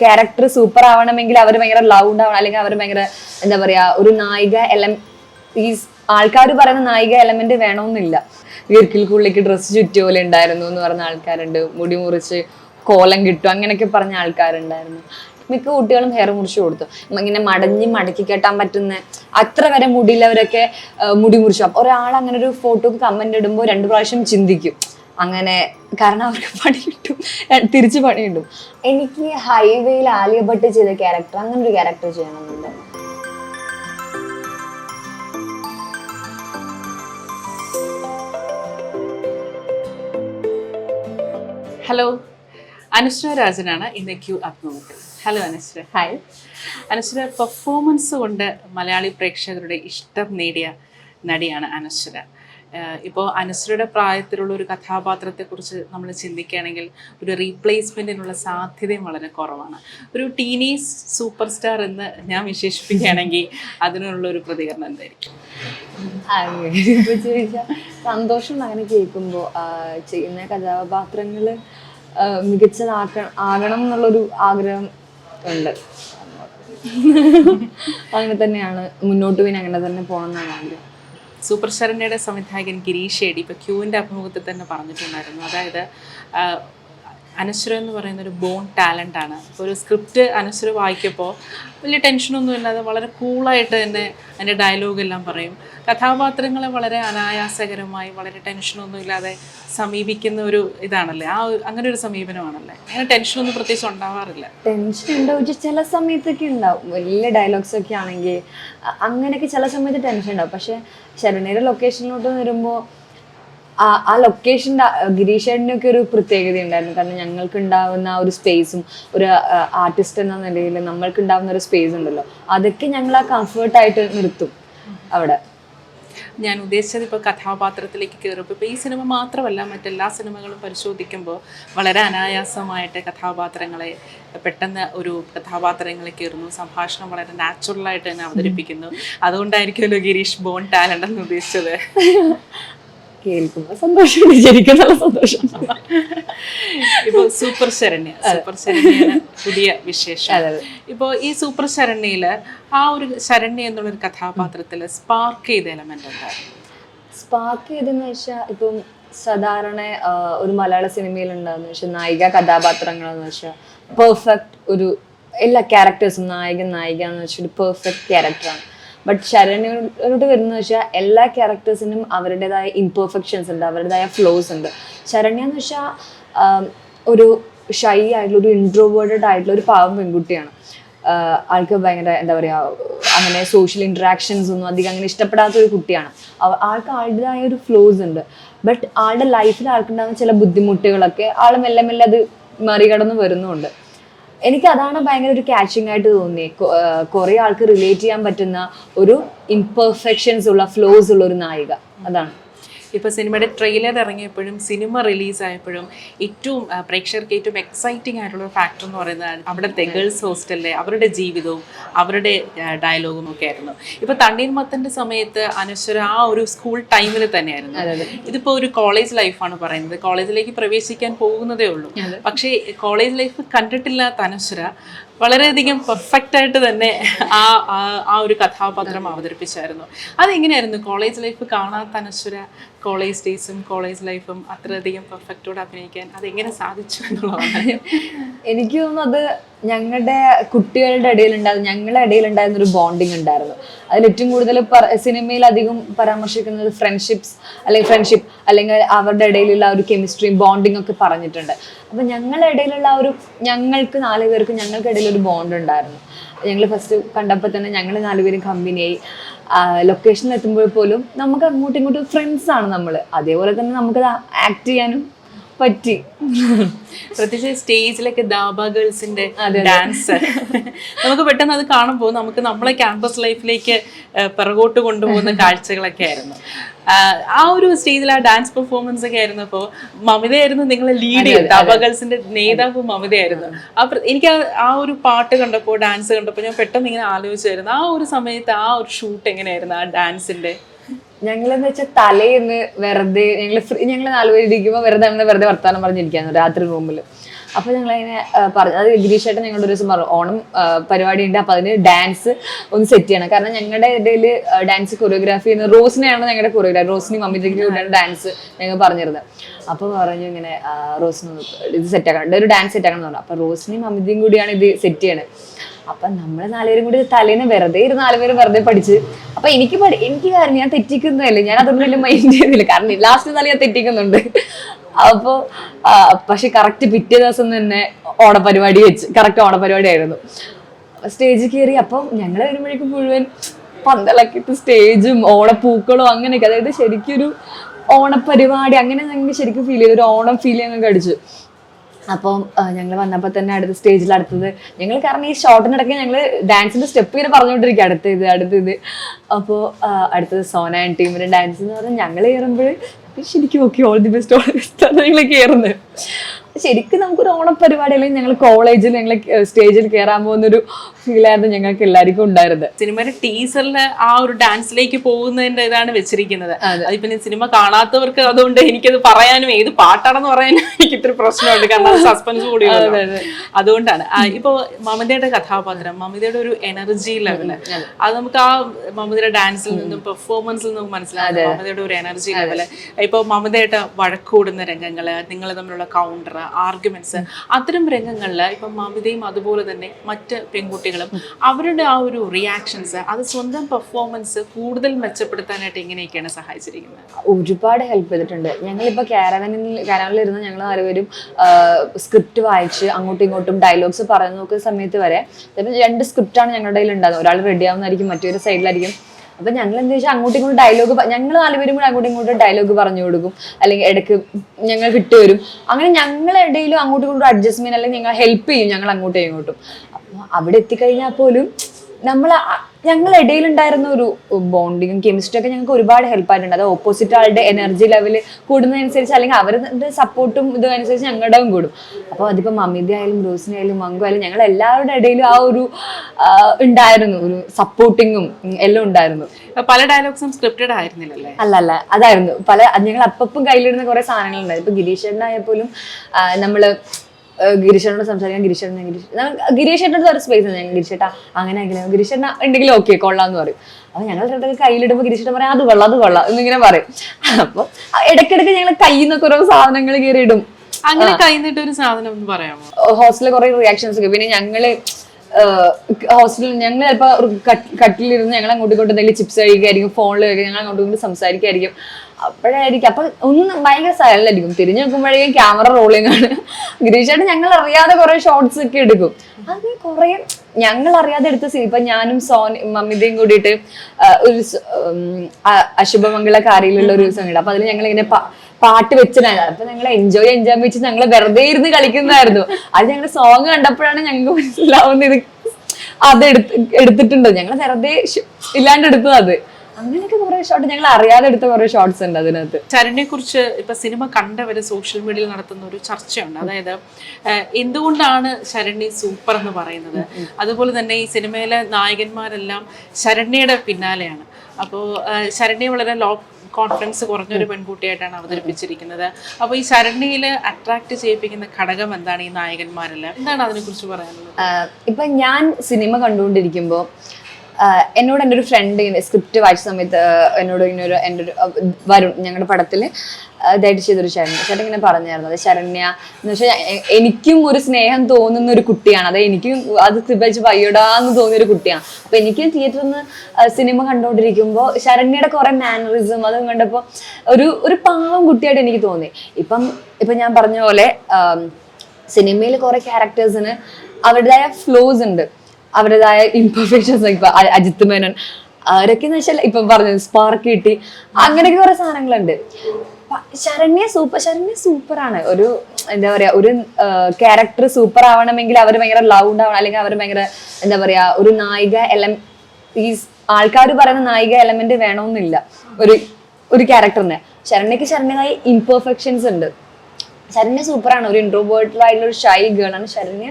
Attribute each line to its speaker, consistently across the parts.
Speaker 1: Character super ആവണമെങ്കിൽ അവർ ഭയങ്കര loud ആവണം. അല്ലെങ്കിൽ അവർ ഭയങ്കര എന്താ പറയാ ഒരു നായിക എലം ഈ ആൾക്കാർ പറയുന്ന നായിക എലമെന്റ് വേണമെന്നില്ല. വീർക്കിൽ കുള്ളിക്ക് ഡ്രസ്സ് ചുറ്റിയ പോലെ ഉണ്ടായിരുന്നു എന്ന് പറഞ്ഞ ആൾക്കാരുണ്ട്. മുടി മുറിച്ച് കോലം കിട്ടും അങ്ങനെയൊക്കെ പറഞ്ഞ ആൾക്കാരുണ്ടായിരുന്നു. മിക്ക കുട്ടികളും ഹെയർ മുറിച്ച് കൊടുത്തു. ഇങ്ങനെ മടഞ്ഞ് മടക്കി കെട്ടാൻ പറ്റുന്ന അത്ര വരെ മുടിയിലവരൊക്കെ മുടി മുറിച്ചു. ഒരാൾ അങ്ങനെ ഒരു ഫോട്ടോക്ക് കമന്റ് ഇടുമ്പോൾ രണ്ടു പ്രാവശ്യം ചിന്തിക്കും. അങ്ങനെ കാരണം അവർക്ക് പണി കിട്ടും. തിരിച്ചു പണി കിട്ടും. എനിക്ക് ഹൈവേയിൽ ആലിയ ഭട്ട് ചെയ്ത ക്യാരക്ടർ അങ്ങനെ ഒരു ക്യാരക്ടർ ചെയ്യണമെന്നുണ്ട്.
Speaker 2: ഹലോ അനുശ്ര രാജനാണ് ഇന്ന് ക്യൂ അഭിമുഖത്തിൽ hello Anusree.
Speaker 1: Hi
Speaker 2: Anusree performance കൊണ്ട് മലയാളി പ്രേക്ഷകരുടെ ഇഷ്ടം നേടിയ നടിയാണ് അനശ്വര ഇപ്പോൾ അനശ്വരയുടെ പ്രായത്തിലുള്ള ഒരു കഥാപാത്രത്തെക്കുറിച്ച് നമ്മൾ ചിന്തിക്കുകയാണെങ്കിൽ ഒരു റീപ്ലേസ്മെന്റിനുള്ള സാധ്യതയും വളരെ കുറവാണ്. ഒരു ടീനേജ് സൂപ്പർ സ്റ്റാർ എന്ന് ഞാൻ വിശേഷിപ്പിക്കുകയാണെങ്കിൽ അതിനുള്ള ഒരു പ്രതികരണം എന്തായിരിക്കും?
Speaker 1: സന്തോഷം അങ്ങനെ കേൾക്കുമ്പോൾ ചെയ്യുന്ന കഥാപാത്രങ്ങൾ മികച്ചതാക്കണം ആകണം എന്നുള്ളൊരു ആഗ്രഹം ഉണ്ട്. അങ്ങനെ തന്നെയാണ് മുന്നോട്ട് പിന്നെ അങ്ങനെ തന്നെ പോകണം എന്നാണ് ആഗ്രഹം.
Speaker 2: സൂപ്പർ ശരണ്യയുടെ സംവിധായകൻ ഗിരീഷ് ഏടി ഇപ്പോൾ ക്യൂവിന്റെ അഭിമുഖത്തിൽ തന്നെ പറഞ്ഞിട്ടുണ്ടായിരുന്നു. അതായത് അനശ്വര എന്ന് പറയുന്ന ഒരു ബോൺ ടാലന്റ് ആണ്. ഒരു സ്ക്രിപ്റ്റ് അനശ്വര വായിക്കപ്പോൾ വലിയ ടെൻഷനൊന്നും ഇല്ലാതെ വളരെ കൂളായിട്ട് തന്നെ അതിന്റെ ഡയലോഗെല്ലാം പറയും. കഥാപാത്രങ്ങളെ വളരെ അനായാസകരമായി വളരെ ടെൻഷനൊന്നും ഇല്ലാതെ സമീപിക്കുന്ന ഒരു ഇതാണല്ലേ? ആ അങ്ങനെ ഒരു സമീപനമാണല്ലേ? അങ്ങനെ ടെൻഷനൊന്നും പ്രത്യേകിച്ച് ഉണ്ടാവാറില്ല.
Speaker 1: ടെൻഷൻ ഉണ്ടോ ചില സമയത്തൊക്കെ ഉണ്ടാവും. വലിയ ഡയലോഗ്സ് ഒക്കെ ആണെങ്കിൽ അങ്ങനെയൊക്കെ ചില സമയത്ത് ടെൻഷൻ ഉണ്ടാവും. പക്ഷെ ശരണയുടെ ലൊക്കേഷനിലോട്ട് വരുമ്പോൾ ആ ലൊക്കേഷൻ ലൊക്കേഷന്റെ ഗിരീഷേടിനൊക്കെ ഒരു പ്രത്യേകത ഉണ്ടായിരുന്നു. കാരണം ഞങ്ങൾക്ക് ഉണ്ടാവുന്ന ആ ഒരു സ്പേസും ഒരു ആർട്ടിസ്റ്റ് എന്ന നിലയിൽ നമ്മൾക്ക് ഉണ്ടാവുന്ന ഒരു സ്പേസ് ഉണ്ടല്ലോ. അതൊക്കെ ഞങ്ങൾ ആ കംഫേർട്ടായിട്ട് നിർത്തും അവിടെ.
Speaker 2: ഞാൻ ഉദ്ദേശിച്ചത് ഇപ്പോൾ കഥാപാത്രത്തിലേക്ക് കയറുമ്പോൾ ഇപ്പോൾ ഈ സിനിമ മാത്രമല്ല മറ്റെല്ലാ സിനിമകളും പരിശോധിക്കുമ്പോൾ വളരെ അനായാസമായിട്ട് കഥാപാത്രങ്ങളെ പെട്ടെന്ന് ഒരു കഥാപാത്രങ്ങളെ കയറുന്നു സംഭാഷണം വളരെ നാച്ചുറലായിട്ട് തന്നെ അവതരിപ്പിക്കുന്നു. അതുകൊണ്ടായിരിക്കുമല്ലോ ഗിരീഷ് ബോൺ ടാലന്റ് എന്ന് ഉദ്ദേശിച്ചത്.
Speaker 1: കേൾക്കുമ്പോൾ സന്തോഷം ശരിക്കും നല്ല സന്തോഷം.
Speaker 2: ഇപ്പോൾ സൂപ്പർ ശരണ്യ സൂപ്പർ ശരണ്യാണ് പുതിയ വിശേഷം. ഇപ്പോൾ ഈ സൂപ്പർ ശരണ്യയിൽ ആ ഒരു ശരണ്യ എന്നുള്ളൊരു കഥാപാത്രത്തിൽ സ്പാർക്ക് ചെയ്ത എലമെന്റ്
Speaker 1: സ്പാർക്ക് ചെയ്തെന്ന് വെച്ചാൽ ഇപ്പം സാധാരണ ഒരു മലയാള സിനിമയിൽ ഉണ്ടാകുന്ന വെച്ചാൽ നായിക കഥാപാത്രങ്ങൾ എന്ന് വെച്ചാൽ പെർഫെക്റ്റ് ഒരു എല്ലാ ക്യാരക്ടേഴ്സും നായകൻ നായിക എന്ന് വെച്ചാൽ പെർഫെക്റ്റ് ക്യാരക്ടറാണ് ബട്ട് ശരണ്യോട് വരുന്ന വെച്ചാൽ എല്ലാ ക്യാരക്ടേഴ്സിനും അവരുടേതായ ഇംപെർഫെക്ഷൻസ് ഉണ്ട് അവരുടേതായ ഫ്ലോസ് ഉണ്ട്. ശരണ്യ എന്ന് വെച്ചാൽ ഒരു ഷൈ ആയിട്ടുള്ള ഒരു ഇൻട്രോവേർഡ് ആയിട്ടുള്ള ഒരു പാവം പെൺകുട്ടിയാണ്. ആൾക്ക് ഭയങ്കര എന്താ പറയുക അങ്ങനെ സോഷ്യൽ ഇൻട്രാക്ഷൻസ് ഒന്നും അധികം അങ്ങനെ ഇഷ്ടപ്പെടാത്ത ഒരു കുട്ടിയാണ്. ആൾക്ക് ആളുടേതായ ഒരു ഫ്ലോസ് ഉണ്ട്. ബട്ട് ആളുടെ ലൈഫിൽ ആൾക്കുണ്ടാകുന്ന ചില ബുദ്ധിമുട്ടുകളൊക്കെ ആൾ മെല്ലെ മെല്ലെ അത് മറികടന്ന് വരുന്നുണ്ട്. എനിക്ക് അതാണ് ഭയങ്കര ഒരു കാച്ചിങ് ആയിട്ട് തോന്നി കുറെ ആൾക്ക് റിലേറ്റ് ചെയ്യാൻ പറ്റുന്ന ഒരു ഇംപെർഫെക്ഷൻസ് ഉള്ള ഫ്ലോസ് ഉള്ള ഒരു നായിക. അതാണ്.
Speaker 2: ഇപ്പോൾ സിനിമയുടെ ട്രെയിലർ ഇറങ്ങിയപ്പോഴും സിനിമ റിലീസായപ്പോഴും ഏറ്റവും പ്രേക്ഷകർക്ക് ഏറ്റവും എക്സൈറ്റിംഗ് ആയിട്ടുള്ള ഫാക്ടർ എന്ന് പറയുന്നത് അവിടുത്തെ ഗേൾസ് ഹോസ്റ്റലിലെ അവരുടെ ജീവിതവും അവരുടെ ഡയലോഗും ഒക്കെ ആയിരുന്നു. ഇപ്പോൾ തണ്ണീർമത്തന്റെ സമയത്ത് അനശ്വര ആ ഒരു സ്കൂൾ ടൈമിൽ തന്നെയായിരുന്നു. ഇതിപ്പോൾ ഒരു കോളേജ് ലൈഫാണ് പറയുന്നത്. കോളേജിലേക്ക് പ്രവേശിക്കാൻ പോകുന്നതേ ഉള്ളൂ. പക്ഷേ കോളേജ് ലൈഫ് കണ്ടിട്ടില്ലാത്ത അനശ്വര വളരെയധികം പെർഫെക്റ്റ് ആയിട്ട് തന്നെ ആ ആ- ആ ഒരു കഥാപാത്രം അവതരിപ്പിച്ചായിരുന്നു. അതെങ്ങനെയായിരുന്നു കോളേജ് ലൈഫ് കാണാത്ത അനശ്വര? കോളേജ് ഡേയ്സും കോളേജ് ലൈഫും അത്രയധികം പെർഫെക്റ്റോടെ അഭിനയിക്കാൻ അതെങ്ങനെ സാധിച്ചു എന്നുള്ളതാണ്.
Speaker 1: എനിക്ക് തോന്നുന്നു അത് ഞങ്ങളുടെ കുട്ടികളുടെ ഇടയിൽ ഉണ്ടായിരുന്നു ഞങ്ങളുടെ ഇടയിൽ ഉണ്ടായിരുന്ന ഒരു ബോണ്ടിങ് ഉണ്ടായിരുന്നു. അതിൽ ഏറ്റവും കൂടുതൽ സിനിമയിൽ അധികം പരാമർശിക്കുന്നത് ഫ്രണ്ട്ഷിപ്സ് അല്ലെങ്കിൽ ഫ്രണ്ട്ഷിപ്പ് അല്ലെങ്കിൽ അവരുടെ ഇടയിലുള്ള ഒരു കെമിസ്ട്രിയും ബോണ്ടിങ് ഒക്കെ പറഞ്ഞിട്ടുണ്ട്. അപ്പൊ ഞങ്ങളുടെ ഇടയിലുള്ള ഒരു ഞങ്ങൾക്ക് നാല് പേർക്ക് ഞങ്ങൾക്ക് ഇടയിൽ ഒരു ബോണ്ട് ഉണ്ടായിരുന്നു. ഞങ്ങൾ ഫസ്റ്റ് കണ്ടപ്പോൾ തന്നെ ഞങ്ങൾ നാലുപേരും കമ്പനിയായി ലൊക്കേഷനിൽ എത്തുമ്പോൾ പോലും നമുക്ക് അങ്ങോട്ടും ഇങ്ങോട്ടും ഫ്രണ്ട്സ് ആണ് നമ്മൾ അതേപോലെ തന്നെ നമുക്കത് ആക്ട് ചെയ്യാനും പറ്റി.
Speaker 2: പ്രത്യേകിച്ച് സ്റ്റേജിലൊക്കെ ദാബ ഗേൾസിന്റെ ഡാൻസ് നമുക്ക് പെട്ടെന്ന് അത് കാണുമ്പോൾ നമുക്ക് നമ്മളെ ക്യാമ്പസ് ലൈഫിലേക്ക് പിറകോട്ട് കൊണ്ടുപോകുന്ന കാഴ്ചകളൊക്കെ ആയിരുന്നു. ആ ഒരു സ്റ്റേജിൽ ആ ഡാൻസ് പെർഫോമൻസ് ഒക്കെ ആയിരുന്നപ്പോൾ മമിതയായിരുന്നു നിങ്ങളെ ലീഡ് ചെയ്ത് ദാബ ഗേൾസിന്റെ നേതാവ് മമിതയായിരുന്നു. ആ എനിക്ക് ആ- ആ ഒരു പാട്ട് കണ്ടപ്പോൾ ഡാൻസ് കണ്ടപ്പോൾ ഞാൻ പെട്ടെന്ന് ഇങ്ങനെ ആലോചിച്ചായിരുന്നു. ആ ഒരു സമയത്ത് ആ ഒരു ഷൂട്ട് എങ്ങനെയായിരുന്നു ആ ഡാൻസിന്റെ?
Speaker 1: ഞങ്ങളെന്ന് വെച്ചാൽ തലേന്ന് വെറുതെ ഞങ്ങൾ ഞങ്ങൾ നാലുപേര് ഇരിക്കുമ്പോൾ വെറുതെ അങ്ങനെ വെറുതെ വർത്താനം പറഞ്ഞിരിക്കാന്ന് രാത്രി റൂമിൽ അപ്പൊ ഞങ്ങൾ അതിനെ പറഞ്ഞു. അത് ഗിരീഷ് ഏട്ടൻ ഞങ്ങളുടെ ഒരു ദിവസം പറഞ്ഞു ഓണം പരിപാടി ഉണ്ട് അപ്പൊ അതിന് ഡാൻസ് ഒന്ന് സെറ്റ് ചെയ്യണം. കാരണം ഞങ്ങളുടെ ഇടയിൽ ഡാൻസ് കൊറിയോഗ്രാഫി ചെയ്യുന്ന റോസിനെയാണ് ഞങ്ങളുടെ കൊറിയോഗ്രാഫി റോസിനും അമിതയ്ക്ക് ഡാൻസ് ഞങ്ങൾ പറഞ്ഞിരുന്നത് അപ്പൊ പറഞ്ഞു ഇങ്ങനെ റോസിന് ഇത് സെറ്റ് ആക്കണം ഒരു ഡാൻസ് സെറ്റ് ആക്കണം എന്ന് പറഞ്ഞു. അപ്പൊ റോസിനെയും അമിതയും കൂടിയാണ് ഇത് സെറ്റ് ചെയ്യണത് അപ്പൊ നമ്മൾ നാലുപേരും കൂടി തലേന്ന് വെറുതെ ഇരുന്ന് നാലുപേര് വെറുതെ പഠിച്ച്. അപ്പൊ എനിക്ക് എനിക്ക് കാരണം ഞാൻ തെറ്റിക്കുന്നതല്ലേ? ഞാൻ അതൊന്നും വലിയ മൈൻഡ് ചെയ്യുന്നില്ല. കാരണം ലാസ്റ്റ് നാളെ ഞാൻ തെറ്റിക്കുന്നുണ്ട്. അപ്പൊ പക്ഷെ കറക്റ്റ് പിറ്റേ ദിവസം തന്നെ ഓണപരിപാടി വെച്ച് കറക്റ്റ് ഓണപരിപാടി ആയിരുന്നു സ്റ്റേജിൽ കയറി അപ്പം ഞങ്ങൾ വരുമ്പോഴേക്കും മുഴുവൻ പന്തലക്കിട്ട് സ്റ്റേജും ഓണപ്പൂക്കളും അങ്ങനെയൊക്കെ. അതായത് ശരിക്കൊരു ഓണപരിപാടി അങ്ങനെ ഞങ്ങൾക്ക് ശരിക്കും ഫീൽ ചെയ്തു. ഒരു ഓണം ഫീൽ ഞങ്ങൾക്ക് അടിച്ചു. അപ്പം ഞങ്ങൾ വന്നപ്പോൾ തന്നെ അടുത്ത സ്റ്റേജിൽ അടുത്തത് ഞങ്ങൾ കാരണം ഈ ഷോട്ടിനിടയ്ക്ക് ഞങ്ങൾ ഡാൻസിന്റെ സ്റ്റെപ്പ് ഇങ്ങനെ പറഞ്ഞുകൊണ്ടിരിക്കുക അടുത്ത ഇത് അടുത്ത ഇത്. അപ്പോൾ അടുത്തത് സോന ആൻഡ് ടീമിന്റെ ഡാൻസ് എന്ന് പറഞ്ഞാൽ ഞങ്ങൾ കയറുമ്പോൾ ശരിക്കും okay all the best all the ഞങ്ങൾ കയറുന്നത് ശരിക്കും നമുക്കൊരു ഓണപ്പരിപാടി അല്ലെങ്കിൽ ഞങ്ങൾ കോളേജിൽ ഞങ്ങൾ സ്റ്റേജിൽ കയറാൻ പോകുന്നൊരു ഫീലായിരുന്നു ഞങ്ങൾക്ക് എല്ലാവർക്കും ഉണ്ടായിരുന്നത്.
Speaker 2: സിനിമയുടെ ടീസറിൽ ആ ഒരു ഡാൻസിലേക്ക് പോകുന്നതിന്റെ ഇതാണ് വെച്ചിരിക്കുന്നത്. അതിപ്പോ സിനിമ കാണാത്തവർക്ക് അതുകൊണ്ട് എനിക്കത് പറയാനും ഏത് പാട്ടാണെന്ന് പറയാനും എനിക്ക് ഇത്ര പ്രശ്നമുണ്ട്. കാരണം സസ്പെൻസ് കൂടി അതുകൊണ്ടാണ്. ഇപ്പൊ മമതയുടെ കഥാപാത്രം മമതയുടെ ഒരു എനർജി ലെവൽ അത്. നമുക്ക് ആ മമതയുടെ ഡാൻസിൽ നിന്നും പെർഫോമൻസിൽ നിന്നും മനസ്സിലാകും മമതയുടെ ഒരു എനർജി ലെവൽ ഇപ്പൊ മമതയുടെ വഴക്കൂടുന്ന രംഗങ്ങൾ നിങ്ങൾ തമ്മിലുള്ള കൗണ്ടർ ആർഗ്യുമെന്റ്സ് അത്തരം രംഗങ്ങളിൽ ഇപ്പൊ മമതയും അതുപോലെ തന്നെ മറ്റ് പെൺകുട്ടികളും അവരുടെ ആ ഒരു റിയാക്ഷൻസ് അത് സ്വന്തം പെർഫോമൻസ് കൂടുതൽ മെച്ചപ്പെടുത്താനായിട്ട് എങ്ങനെയൊക്കെയാണ് സഹായിച്ചിരിക്കുന്നത്?
Speaker 1: ഒരുപാട് ഹെൽപ്പ് ചെയ്തിട്ടുണ്ട്. ഞങ്ങളിപ്പോൾ കാരവനിൽ കാരവനിലിരുന്ന് ഞങ്ങൾ ആരുപേരും സ്ക്രിപ്റ്റ് വായിച്ച് അങ്ങോട്ടും ഇങ്ങോട്ടും ഡയലോഗ്സ് പറഞ്ഞു നോക്കുന്ന സമയത്ത് വരെ രണ്ട് സ്ക്രിപ്റ്റാണ് ഞങ്ങളുടെ കയ്യിൽ ഉണ്ടാകുന്നത് ഒരാൾ റെഡി ആവുന്നതായിരിക്കും മറ്റൊരു സൈഡിലായിരിക്കും അപ്പൊ ഞങ്ങൾ എന്താ വെച്ചാൽ അങ്ങോട്ടും ഇങ്ങോട്ടും ഡയലോഗ് ഞങ്ങൾ നാലുപേരും കൂടെ അങ്ങോട്ടും ഇങ്ങോട്ടും ഡയലോഗ് പറഞ്ഞു കൊടുക്കും. അല്ലെങ്കിൽ ഇടയ്ക്ക് ഞങ്ങൾ കിട്ടുവരും അങ്ങനെ ഞങ്ങളുടെ അങ്ങോട്ടും ഇങ്ങോട്ടും അഡ്ജസ്റ്റ്മെന്റ് അല്ലെങ്കിൽ ഞങ്ങൾ ഹെൽപ്പ് ചെയ്യും ഞങ്ങൾ അങ്ങോട്ടും ഇങ്ങോട്ടും. അവിടെ എത്തിക്കഴിഞ്ഞാൽ പോലും നമ്മൾ ഞങ്ങളുടെ ഇടയിലുണ്ടായിരുന്ന ഒരു ബോണ്ടിങ്ങും കെമിസ്ട്രി ഒക്കെ ഞങ്ങൾക്ക് ഒരുപാട് ഹെൽപ്പ് ആയിട്ടുണ്ട്. അത് ഓപ്പോസിറ്റ് ആളുടെ എനർജി ലെവൽ കൂടുന്നതനുസരിച്ച് അല്ലെങ്കിൽ അവരുടെ സപ്പോർട്ടും ഇതും അനുസരിച്ച് ഞങ്ങളുടെയും കൂടും. അപ്പോൾ അതിപ്പോൾ മമിത ആയാലും റോസിനെ ആയാലും മങ്കു ആയാലും ഞങ്ങൾ എല്ലാവരുടെ ഇടയിലും ആ ഒരു ഉണ്ടായിരുന്നു. ഒരു സപ്പോർട്ടിങ്ങും എല്ലാം ഉണ്ടായിരുന്നു.
Speaker 2: പല ഡയലോഗ്സും സ്ക്രിപ്റ്റഡ് ആയിരുന്നില്ലല്ലേ?
Speaker 1: അല്ല അല്ല അതായിരുന്നു. പല ഞങ്ങൾ അപ്പം കയ്യിലിടുന്ന കുറേ സാധനങ്ങളുണ്ടായിരുന്നു. ഇപ്പൊ ഗിരീഷേട്ടനായ പോലും നമ്മൾ ഗിരീഷേട്ടനോട് സംസാരിക്കാൻ ഗിരീഷേട്ടൻ ഗിരിശ് ഗിരീഷേട്ടന്റെ ഒരു സ്പേസ് ഞാൻ ഗിരീഷേട്ടാ അങ്ങനെ ആണെങ്കിലും ഗിരീഷേട്ടൻ ഉണ്ടെങ്കിൽ ഓക്കെ കൊള്ളാന്ന് പറയും. അപ്പൊ ഞങ്ങൾ രണ്ടൊക്കെ കയ്യിലിടുമ്പോൾ ഗിരീഷേട്ടൻ പറയാം അത് കൊള്ളാം അത് കൊള്ളാം എന്നിങ്ങനെ പറയും. അപ്പൊ ഇടയ്ക്കിടയ്ക്ക് ഞങ്ങൾ കയ്യിൽ നിന്നൊക്കെ ഓരോ സാധനങ്ങൾ കയറി ഇടും
Speaker 2: അങ്ങനെ കൈന്നിട്ട് ഒരു സാധനം ഒന്ന് പറയാമോ?
Speaker 1: ഹോസ്റ്റലിൽ കുറെ റിയാക്ഷൻസ് ഒക്കെ. പിന്നെ ഞങ്ങൾ ഹോസ്റ്റലിൽ ഞങ്ങൾ ചിലപ്പോൾ കട്ടിലിരുന്ന് ഞങ്ങൾ അങ്ങോട്ടും ഇങ്ങോട്ടും എന്തെങ്കിലും ചിപ്സ് കഴിക്കായിരിക്കും ഫോണിൽ കഴിക്കും ഞങ്ങൾ അങ്ങോട്ടും ഇങ്ങോട്ടും സംസാരിക്കായിരിക്കും. അപ്പോഴായിരിക്കും. അപ്പൊ ഒന്നും ഭയങ്കര സൈലന്റായിരിക്കും തിരിഞ്ഞു നോക്കുമ്പോഴേക്കും ക്യാമറ റോളിംഗ് ആണ്. ഗിരീഷായിട്ട് ഞങ്ങൾ അറിയാതെ കുറെ ഷോർട്സ് ഒക്കെ എടുക്കും. അത് കുറെ ഞങ്ങൾ അറിയാതെ എടുത്ത സീൻ ഇപ്പൊ ഞാനും സോനി മമ്മിതയും കൂടിയിട്ട് ഒരു അശുഭമംഗള കാരിയിലുള്ള ഒരു സംഗീതം അപ്പൊ അതിൽ ഞങ്ങൾ ഇങ്ങനെ പാട്ട് വെച്ചിട്ടുണ്ടായിരുന്നു അപ്പൊ ഞങ്ങൾ എൻജോയ് എൻജോയ് വെച്ച് ഞങ്ങൾ വെറുതെ ഇരുന്ന് കളിക്കുന്നതായിരുന്നു. അത് ഞങ്ങൾ സോങ് കണ്ടപ്പോഴാണ് ഞങ്ങൾക്ക് മനസ്സിലാവുന്നത് ഇത് അത് എടുത്ത് എടുത്തിട്ടുണ്ട്. ഞങ്ങൾ വെറുതെ ഇല്ലാണ്ട് എടുത്തത് അത്. അങ്ങനെയൊക്കെ കുറെ ഷോട്ട് ഞങ്ങൾ അറിയാതെ എടുത്ത കുറെ ഷോർട്സ് ഉണ്ട് അതിനകത്ത്.
Speaker 2: ചരണിനെ കുറിച്ച് ഇപ്പൊ സിനിമ കണ്ടവര് സോഷ്യൽ മീഡിയയിൽ നടത്തുന്ന ഒരു ചർച്ചയുണ്ട്. അതായത് എന്തുകൊണ്ടാണ് ശരണ്യ സൂപ്പർ എന്ന് പറയുന്നത്? അതുപോലെ തന്നെ ഈ സിനിമയിലെ നായകന്മാരെല്ലാം ശരണ്യയുടെ പിന്നാലെയാണ്. അപ്പോൾ ശരണ്യ വളരെ ലോ കോൺഫിഡൻസ് കുറഞ്ഞൊരു പെൺകുട്ടിയായിട്ടാണ് അവതരിപ്പിച്ചിരിക്കുന്നത്. അപ്പോൾ ഈ ശരണ്യയിൽ അട്രാക്ട് ചെയ്യിപ്പിക്കുന്ന ഘടകം എന്താണ് ഈ നായകന്മാരിൽ എന്താണ് അതിനെക്കുറിച്ച് പറയാനുള്ളത്?
Speaker 1: ഇപ്പൊ ഞാൻ സിനിമ കണ്ടുകൊണ്ടിരിക്കുമ്പോൾ എന്നോട് എന്റെ ഒരു ഫ്രണ്ട് ഇങ്ങനെ സ്ക്രിപ്റ്റ് വായിച്ച സമയത്ത് എന്നോട് ഇങ്ങനെ ഒരു എന്റെ ഒരു വരുൺ ഞങ്ങളുടെ പടത്തിൽ ഇതായിട്ട് ചെയ്തൊരു ശരണ്യ ചേട്ടൻ ഇങ്ങനെ പറഞ്ഞായിരുന്നു. അത് ശരണ്യ എന്ന് വെച്ചാൽ എനിക്കും ഒരു സ്നേഹം തോന്നുന്ന ഒരു കുട്ടിയാണ്. അത് എനിക്കും അത് തിബച്ച് വയ്യടാന്ന് തോന്നിയ ഒരു കുട്ടിയാണ്. അപ്പൊ എനിക്ക് തിയേറ്ററിൽ നിന്ന് സിനിമ കണ്ടുകൊണ്ടിരിക്കുമ്പോൾ ശരണ്യയുടെ കുറെ മാനറിസം അതും കണ്ടപ്പോൾ ഒരു ഒരു പാവം കുട്ടിയായിട്ട് എനിക്ക് തോന്നി. ഇപ്പം ഇപ്പം ഞാൻ പറഞ്ഞ പോലെ സിനിമയിൽ കുറെ ക്യാരക്ടേഴ്സിന് അവരുടേതായ ഫ്ലോസ് ഉണ്ട്. അവരുടേതായ ഇംപെർഫെക്ഷൻസ് ഇപ്പൊ അജിത് മേനോൻ അവരൊക്കെ എന്ന് വെച്ചാൽ ഇപ്പം പറഞ്ഞു സ്പാർക്ക് കിട്ടി. അങ്ങനെയൊക്കെ കുറെ സാധനങ്ങളുണ്ട്. ശരണ്യ സൂപ്പർ ശരണ്യ സൂപ്പറാണ്. ഒരു എന്താ പറയാ ഒരു ക്യാരക്ടർ സൂപ്പർ ആവണമെങ്കിൽ അവർ ഭയങ്കര ലൗഡ് ആവണം. അല്ലെങ്കിൽ അവർ ഭയങ്കര എന്താ പറയാ ഒരു നായിക എലം ഈ ആൾക്കാർ പറയുന്ന നായിക എലമെന്റ് വേണമെന്നില്ല. ഒരു ഒരു ക്യാരക്ടറിന് ശരണ്യക്ക് ശരണ്യതായ ഇംപെർഫെക്ഷൻസ് ഉണ്ട്. ശരണ്യ സൂപ്പറാണ്. ഒരു ഇൻട്രോവേർട്ടഡ് ആയിട്ടുള്ള ഒരു ഷൈ ഗേൾ ആണ്. ശരണ്യ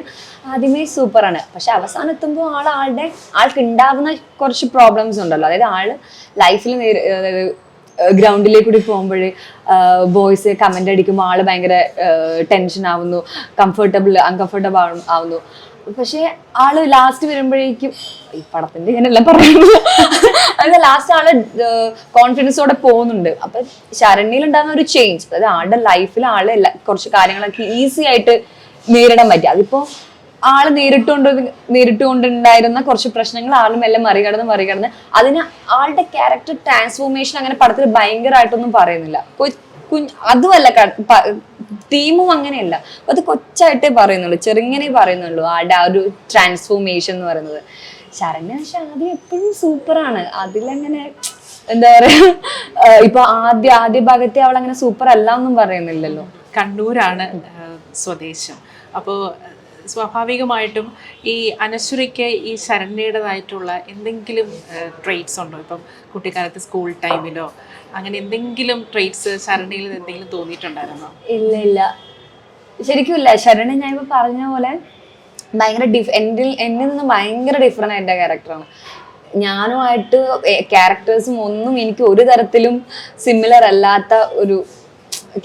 Speaker 1: ആദ്യമേ സൂപ്പറാണ്. പക്ഷെ അവസാനം എത്തുമ്പോൾ ആൾ ആളുടെ ആൾക്ക് ഉണ്ടാവുന്ന കുറച്ച് പ്രോബ്ലംസ് ഉണ്ടല്ലോ. അതായത് ആൾ ലൈഫിൽ ഗ്രൗണ്ടിലേക്ക് കൂടി പോകുമ്പോഴേ ബോയ്സ് കമന്റ് അടിക്കുമ്പോൾ ആൾ ഭയങ്കര ടെൻഷൻ ആവുന്നു കംഫർട്ടബിൾ അൺകംഫർട്ടബിൾ ആവുന്നു. പക്ഷേ ആൾ ലാസ്റ്റ് വരുമ്പോഴേക്കും ഈ പടത്തിന്റെ ഞാനെല്ലാം പറയുന്നു അതായത് ലാസ്റ്റ് ആൾ കോൺഫിഡൻസോടെ പോകുന്നുണ്ട്. അപ്പൊ ശരണ്യയിൽ ഉണ്ടാകുന്ന ഒരു ചേഞ്ച് അതായത് ആളുടെ ലൈഫിൽ ആൾ കുറച്ച് കാര്യങ്ങളൊക്കെ ഈസി ആയിട്ട് നേരിടാൻ പറ്റി. അതിപ്പോ ആൾ നേരിട്ടുകൊണ്ട് നേരിട്ടുകൊണ്ടുണ്ടായിരുന്ന കുറച്ച് പ്രശ്നങ്ങൾ ആളും എല്ലാം മറികടന്ന് മറികടന്ന് അതിന് ആളുടെ ക്യാരക്ടർ ട്രാൻസ്ഫോർമേഷൻ അങ്ങനെ പടത്തിൽ ഭയങ്കരമായിട്ടൊന്നും പറയുന്നില്ല. അതുമല്ല തീമും അങ്ങനെയല്ല. അത് കൊച്ചായിട്ടേ പറയുന്നുള്ളൂ. ചെറുങ്ങനെ പറയുന്നുള്ളൂ ആളുടെ ആ ഒരു ട്രാൻസ്ഫോർമേഷൻ എന്ന് പറയുന്നത്. ശരണ്യ പക്ഷെ ആദ്യം എപ്പോഴും ആണ്. അതിലങ്ങനെ എന്താ പറയാ ഇപ്പൊ ആദ്യ ആദ്യ ഭാഗത്തെ അവൾ അങ്ങനെ സൂപ്പർ അല്ല എന്നും പറയുന്നില്ലല്ലോ.
Speaker 2: കണ്ണൂരാണ് സ്വദേശം. അപ്പോൾ സ്വാഭാവികമായിട്ടും ഈ അനശ്വരയ്ക്ക് ഈ ശരണ്യയുടേതായിട്ടുള്ള എന്തെങ്കിലും ട്രേറ്റ്സ് ഉണ്ടോ? ഇപ്പം കുട്ടിക്കാലത്ത് സ്കൂൾ ടൈമിലോ അങ്ങനെ എന്തെങ്കിലും ട്രേറ്റ്സ് ശരണ്യയിൽ എന്തെങ്കിലും തോന്നിയിട്ടുണ്ടായിരുന്നോ?
Speaker 1: ഇല്ല ഇല്ല. ശരിക്കും ഇല്ല. ശരണ ഞാൻ ഇപ്പൊ പറഞ്ഞ പോലെ ഭയങ്കര ഡിഫ് എന്റെ എന്നിൽ നിന്ന് ഭയങ്കര ഡിഫറെന്റ് എന്റെ ക്യാരക്ടറാണ് ഞാനുമായിട്ട് ക്യാരക്ടേഴ്സും ഒന്നും എനിക്ക് ഒരു തരത്തിലും സിമിലർ അല്ലാത്ത ഒരു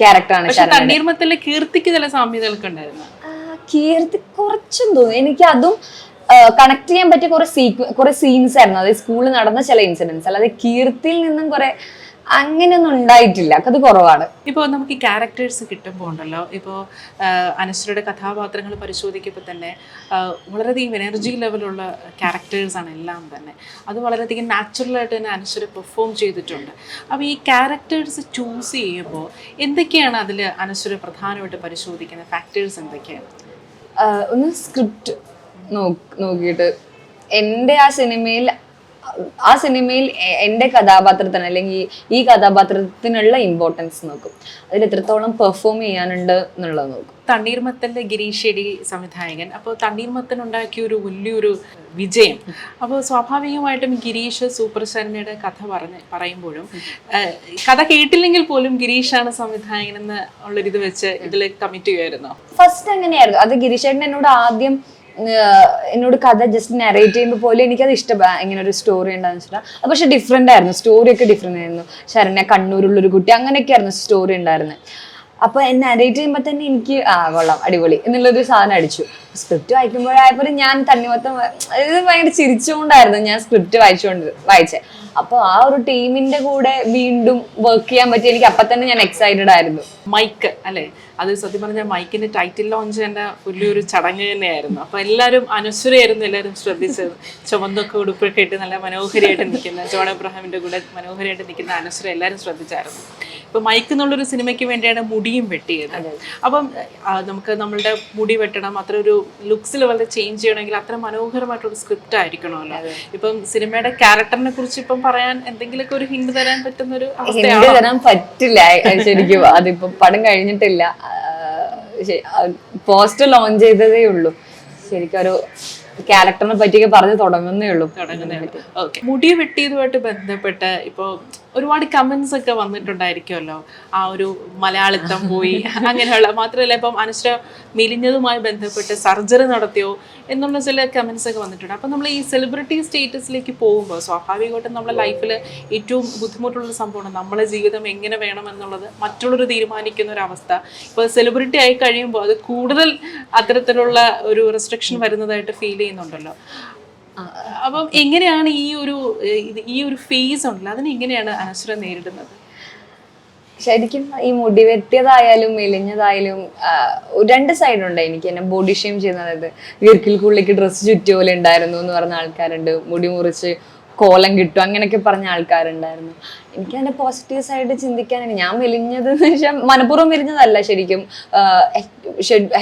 Speaker 1: ക്യാരക്ടറാണ്
Speaker 2: കീർത്തിക്ക് ചില സാമ്യതകളൊക്കെ ഉണ്ടായിരുന്നു?
Speaker 1: കീർത്തി കുറച്ചും തോന്നി എനിക്ക് അതും കണക്ട് ചെയ്യാൻ പറ്റിയ കുറെ സീക്വ കുറെ സീൻസ് ആയിരുന്നു. അതായത് സ്കൂളിൽ നടന്ന ചില ഇൻസിഡൻസ് അല്ലാതെ കീർത്തിയിൽ നിന്നും കുറെ അങ്ങനെയൊന്നും ഉണ്ടായിട്ടില്ല. അത് കുറവാണ്.
Speaker 2: ഇപ്പോൾ നമുക്ക് ഈ ക്യാരക്ടേഴ്സ് കിട്ടുമ്പോൾ ഉണ്ടല്ലോ. ഇപ്പോൾ അനശ്വരയുടെ കഥാപാത്രങ്ങൾ പരിശോധിക്കുമ്പോൾ തന്നെ വളരെയധികം എനർജി ലെവലുള്ള ക്യാരക്ടേഴ്സാണ് എല്ലാം തന്നെ. അത് വളരെയധികം നാച്ചുറലായിട്ട് തന്നെ അനശ്വര പെർഫോം ചെയ്തിട്ടുണ്ട്. അപ്പോൾ ഈ ക്യാരക്ടേഴ്സ് ചൂസ് ചെയ്യുമ്പോൾ എന്തൊക്കെയാണ് അതിൽ അനശ്വര പ്രധാനമായിട്ട് പരിശോധിക്കുന്ന ഫാക്ടേഴ്സ് എന്തൊക്കെയാണ്?
Speaker 1: ഒന്ന് സ്ക്രിപ്റ്റ് നോക്കിയിട്ട്. എന്റെ ആ സിനിമയിൽ ആ സിനിമയിൽ എന്റെ കഥാപാത്രത്തിന് അല്ലെങ്കിൽ ഈ കഥാപാത്രത്തിനുള്ള ഇമ്പോർട്ടൻസ് നോക്കും. അതിൽ എത്രത്തോളം പെർഫോം ചെയ്യാനുണ്ട് എന്നുള്ളത് നോക്കും.
Speaker 2: തണ്ണീർമത്തന്റെ ഗിരീഷ് ഷെഡി സംവിധായകൻ. അപ്പോൾ തണ്ണീർമത്തൻ ഉണ്ടാക്കിയ ഒരു വലിയൊരു വിജയം. അപ്പോൾ സ്വാഭാവികമായിട്ടും ഗിരീഷ് സൂപ്പർ ശർമ്മയുടെ കഥ പറഞ്ഞ് പറയുമ്പോഴും കഥ കേട്ടില്ലെങ്കിൽ പോലും ഗിരീഷാണ് സംവിധായകൻ എന്ന് ഉള്ളൊരിത് വെച്ച് ഇതിൽ കമ്മിറ്റ് ചെയ്യുമായിരുന്നോ?
Speaker 1: ഫസ്റ്റ് അങ്ങനെയായിരുന്നു അത് ഗിരീഷേട്ടൻ എന്നോട് ആദ്യം എന്നോട് കഥ ജസ്റ്റ് നെറേറ്റ് ചെയ്യുമ്പോൾ പോലും എനിക്കത് ഇഷ്ടപ്പെട്ട ഇങ്ങനെ ഒരു സ്റ്റോറി ഉണ്ടാകുന്ന വെച്ചിട്ട്. അത് പക്ഷെ ഡിഫറെന്റ് ആയിരുന്നു. സ്റ്റോറിയൊക്കെ ഡിഫറെന്റ് ആയിരുന്നു. ശരണ്യ കണ്ണൂരുള്ളൊരു കുട്ടി അങ്ങനെയൊക്കെ ആയിരുന്നു സ്റ്റോറി ഉണ്ടായിരുന്നത് അപ്പോൾ എന്നെ നെറേറ്റ് ചെയ്യുമ്പോൾ തന്നെ എനിക്ക് ആ കൊള്ളാം അടിപൊളി എന്നുള്ളൊരു സാധനം അടിച്ചു. സ്ക്രിപ്റ്റ് വായിക്കുമ്പോഴായപ്പോഴും ഞാൻ തണ്ണിമത്തം ഇത് ഭയങ്കര ചിരിച്ചുകൊണ്ടായിരുന്നു ഞാൻ സ്ക്രിപ്റ്റ് വായിച്ചുകൊണ്ട് വായിച്ചേ. അപ്പൊ ആ ഒരു ടീമിന്റെ കൂടെ വീണ്ടും വർക്ക് ചെയ്യാൻ പറ്റി എനിക്ക് അപ്പൊ തന്നെ ഞാൻ എക്സൈറ്റഡ് ആയിരുന്നു.
Speaker 2: മൈക്ക് അല്ലേ? അത് സത്യം പറഞ്ഞാൽ മൈക്കിന്റെ ടൈറ്റിൽ ലോഞ്ച് തന്നെ വലിയൊരു ചടങ്ങ് തന്നെയായിരുന്നു. അപ്പൊ എല്ലാവരും അനശ്വരയായിരുന്നു എല്ലാവരും ശ്രദ്ധിച്ചത് ചുമന്നൊക്കെ ഉടുപ്പൊക്കെ ഇട്ട് നല്ല മനോഹരിയായിട്ട് നിൽക്കുന്ന ജോൺ അബ്രഹാമിന്റെ കൂടെ മനോഹരിയായിട്ട് നിൽക്കുന്ന അനശ്വര എല്ലാവരും ശ്രദ്ധിച്ചായിരുന്നു. ഇപ്പൊ മൈക്ക് എന്നുള്ളൊരു സിനിമയ്ക്ക് വേണ്ടിയാണ് മുടിയും വെട്ടിയത്. അപ്പം നമുക്ക് നമ്മളുടെ മുടി വെട്ടണം അത്ര ഒരു ലുക്സിൽ വളരെ ചേഞ്ച് ചെയ്യണമെങ്കിൽ അത്ര മനോഹരമായിട്ടൊരു സ്ക്രിപ്റ്റ് ആയിരിക്കണമല്ലോ. ഇപ്പം സിനിമയുടെ ക്യാരക്ടറിനെ കുറിച്ച് ഇപ്പം പറയാൻ എന്തെങ്കിലുമൊക്കെ ഒരു ഹിന്റ് തരാൻ പറ്റുന്ന ഒരു
Speaker 1: തരാൻ പറ്റില്ല ശരിക്കും. അതിപ്പോ പടം കഴിഞ്ഞിട്ടില്ല. പോസ്റ്റർ ലോഞ്ച് ചെയ്തതേ ഉള്ളൂ. ശരിക്കും ഒരു ക്യാരക്ടറിനെ പറ്റിയൊക്കെ പറഞ്ഞു തുടങ്ങുന്നേ ഉള്ളൂ.
Speaker 2: മുടി വെട്ടിയതുമായിട്ട് ബന്ധപ്പെട്ട ഇപ്പോൾ ഒരുപാട് കമന്റ്സ് ഒക്കെ വന്നിട്ടുണ്ടായിരിക്കുമല്ലോ. ആ ഒരു മലയാളിത്തം പോയി. അങ്ങനെയുള്ള. മാത്രമല്ല ഇപ്പം അനുശ്ര മെലിഞ്ഞതുമായി ബന്ധപ്പെട്ട് സർജറി നടത്തിയോ എന്നുള്ള ചില കമന്റ്സ് ഒക്കെ വന്നിട്ടുണ്ട്. അപ്പം നമ്മൾ ഈ സെലിബ്രിറ്റി സ്റ്റേറ്റസിലേക്ക് പോകുമ്പോൾ സ്വാഭാവികമായിട്ടും നമ്മുടെ ലൈഫിൽ ഏറ്റവും ബുദ്ധിമുട്ടുള്ള സംഭവമാണ് നമ്മളെ ജീവിതം എങ്ങനെ വേണം എന്നുള്ളത് മറ്റുള്ളവർ തീരുമാനിക്കുന്ന ഒരു അവസ്ഥ. ഇപ്പോൾ സെലിബ്രിറ്റി ആയി കഴിയുമ്പോൾ അത് കൂടുതൽ അത്തരത്തിലുള്ള ഒരു റെസ്ട്രിക്ഷൻ വരുന്നതായിട്ട് ഫീൽ ചെയ്യുന്നുണ്ടല്ലോ. അപ്പം എങ്ങനെയാണ് ഈ ഒരു ഈ ഒരു ഫേസ് ഉണ്ടല്ലോ അതിനെ എങ്ങനെയാണ് അനശ്വര നേരിടുന്നത്?
Speaker 1: ശരിക്കും ഈ മുടി വെട്ടിയതായാലും മെലിഞ്ഞതായാലും രണ്ട് സൈഡുണ്ട് എനിക്ക് എന്നെ ബോഡി ഷെയിം ചെയ്യുന്നത് അതായത് വീർക്കിൽ കുള്ളിക്ക് ഡ്രസ്സ് ചുറ്റി പോലെ ഉണ്ടായിരുന്നു എന്ന് പറഞ്ഞ ആൾക്കാരുണ്ട്. മുടി മുറിച്ച് കോലം കിട്ടും അങ്ങനെയൊക്കെ പറഞ്ഞ ആൾക്കാരുണ്ടായിരുന്നു. എനിക്ക് അതിന്റെ പോസിറ്റീവ് സൈഡ് ചിന്തിക്കാനാണ്. ഞാൻ മെലിഞ്ഞത് എന്ന് വെച്ചാൽ മനഃപൂർവം മെലിഞ്ഞതല്ല ശരിക്കും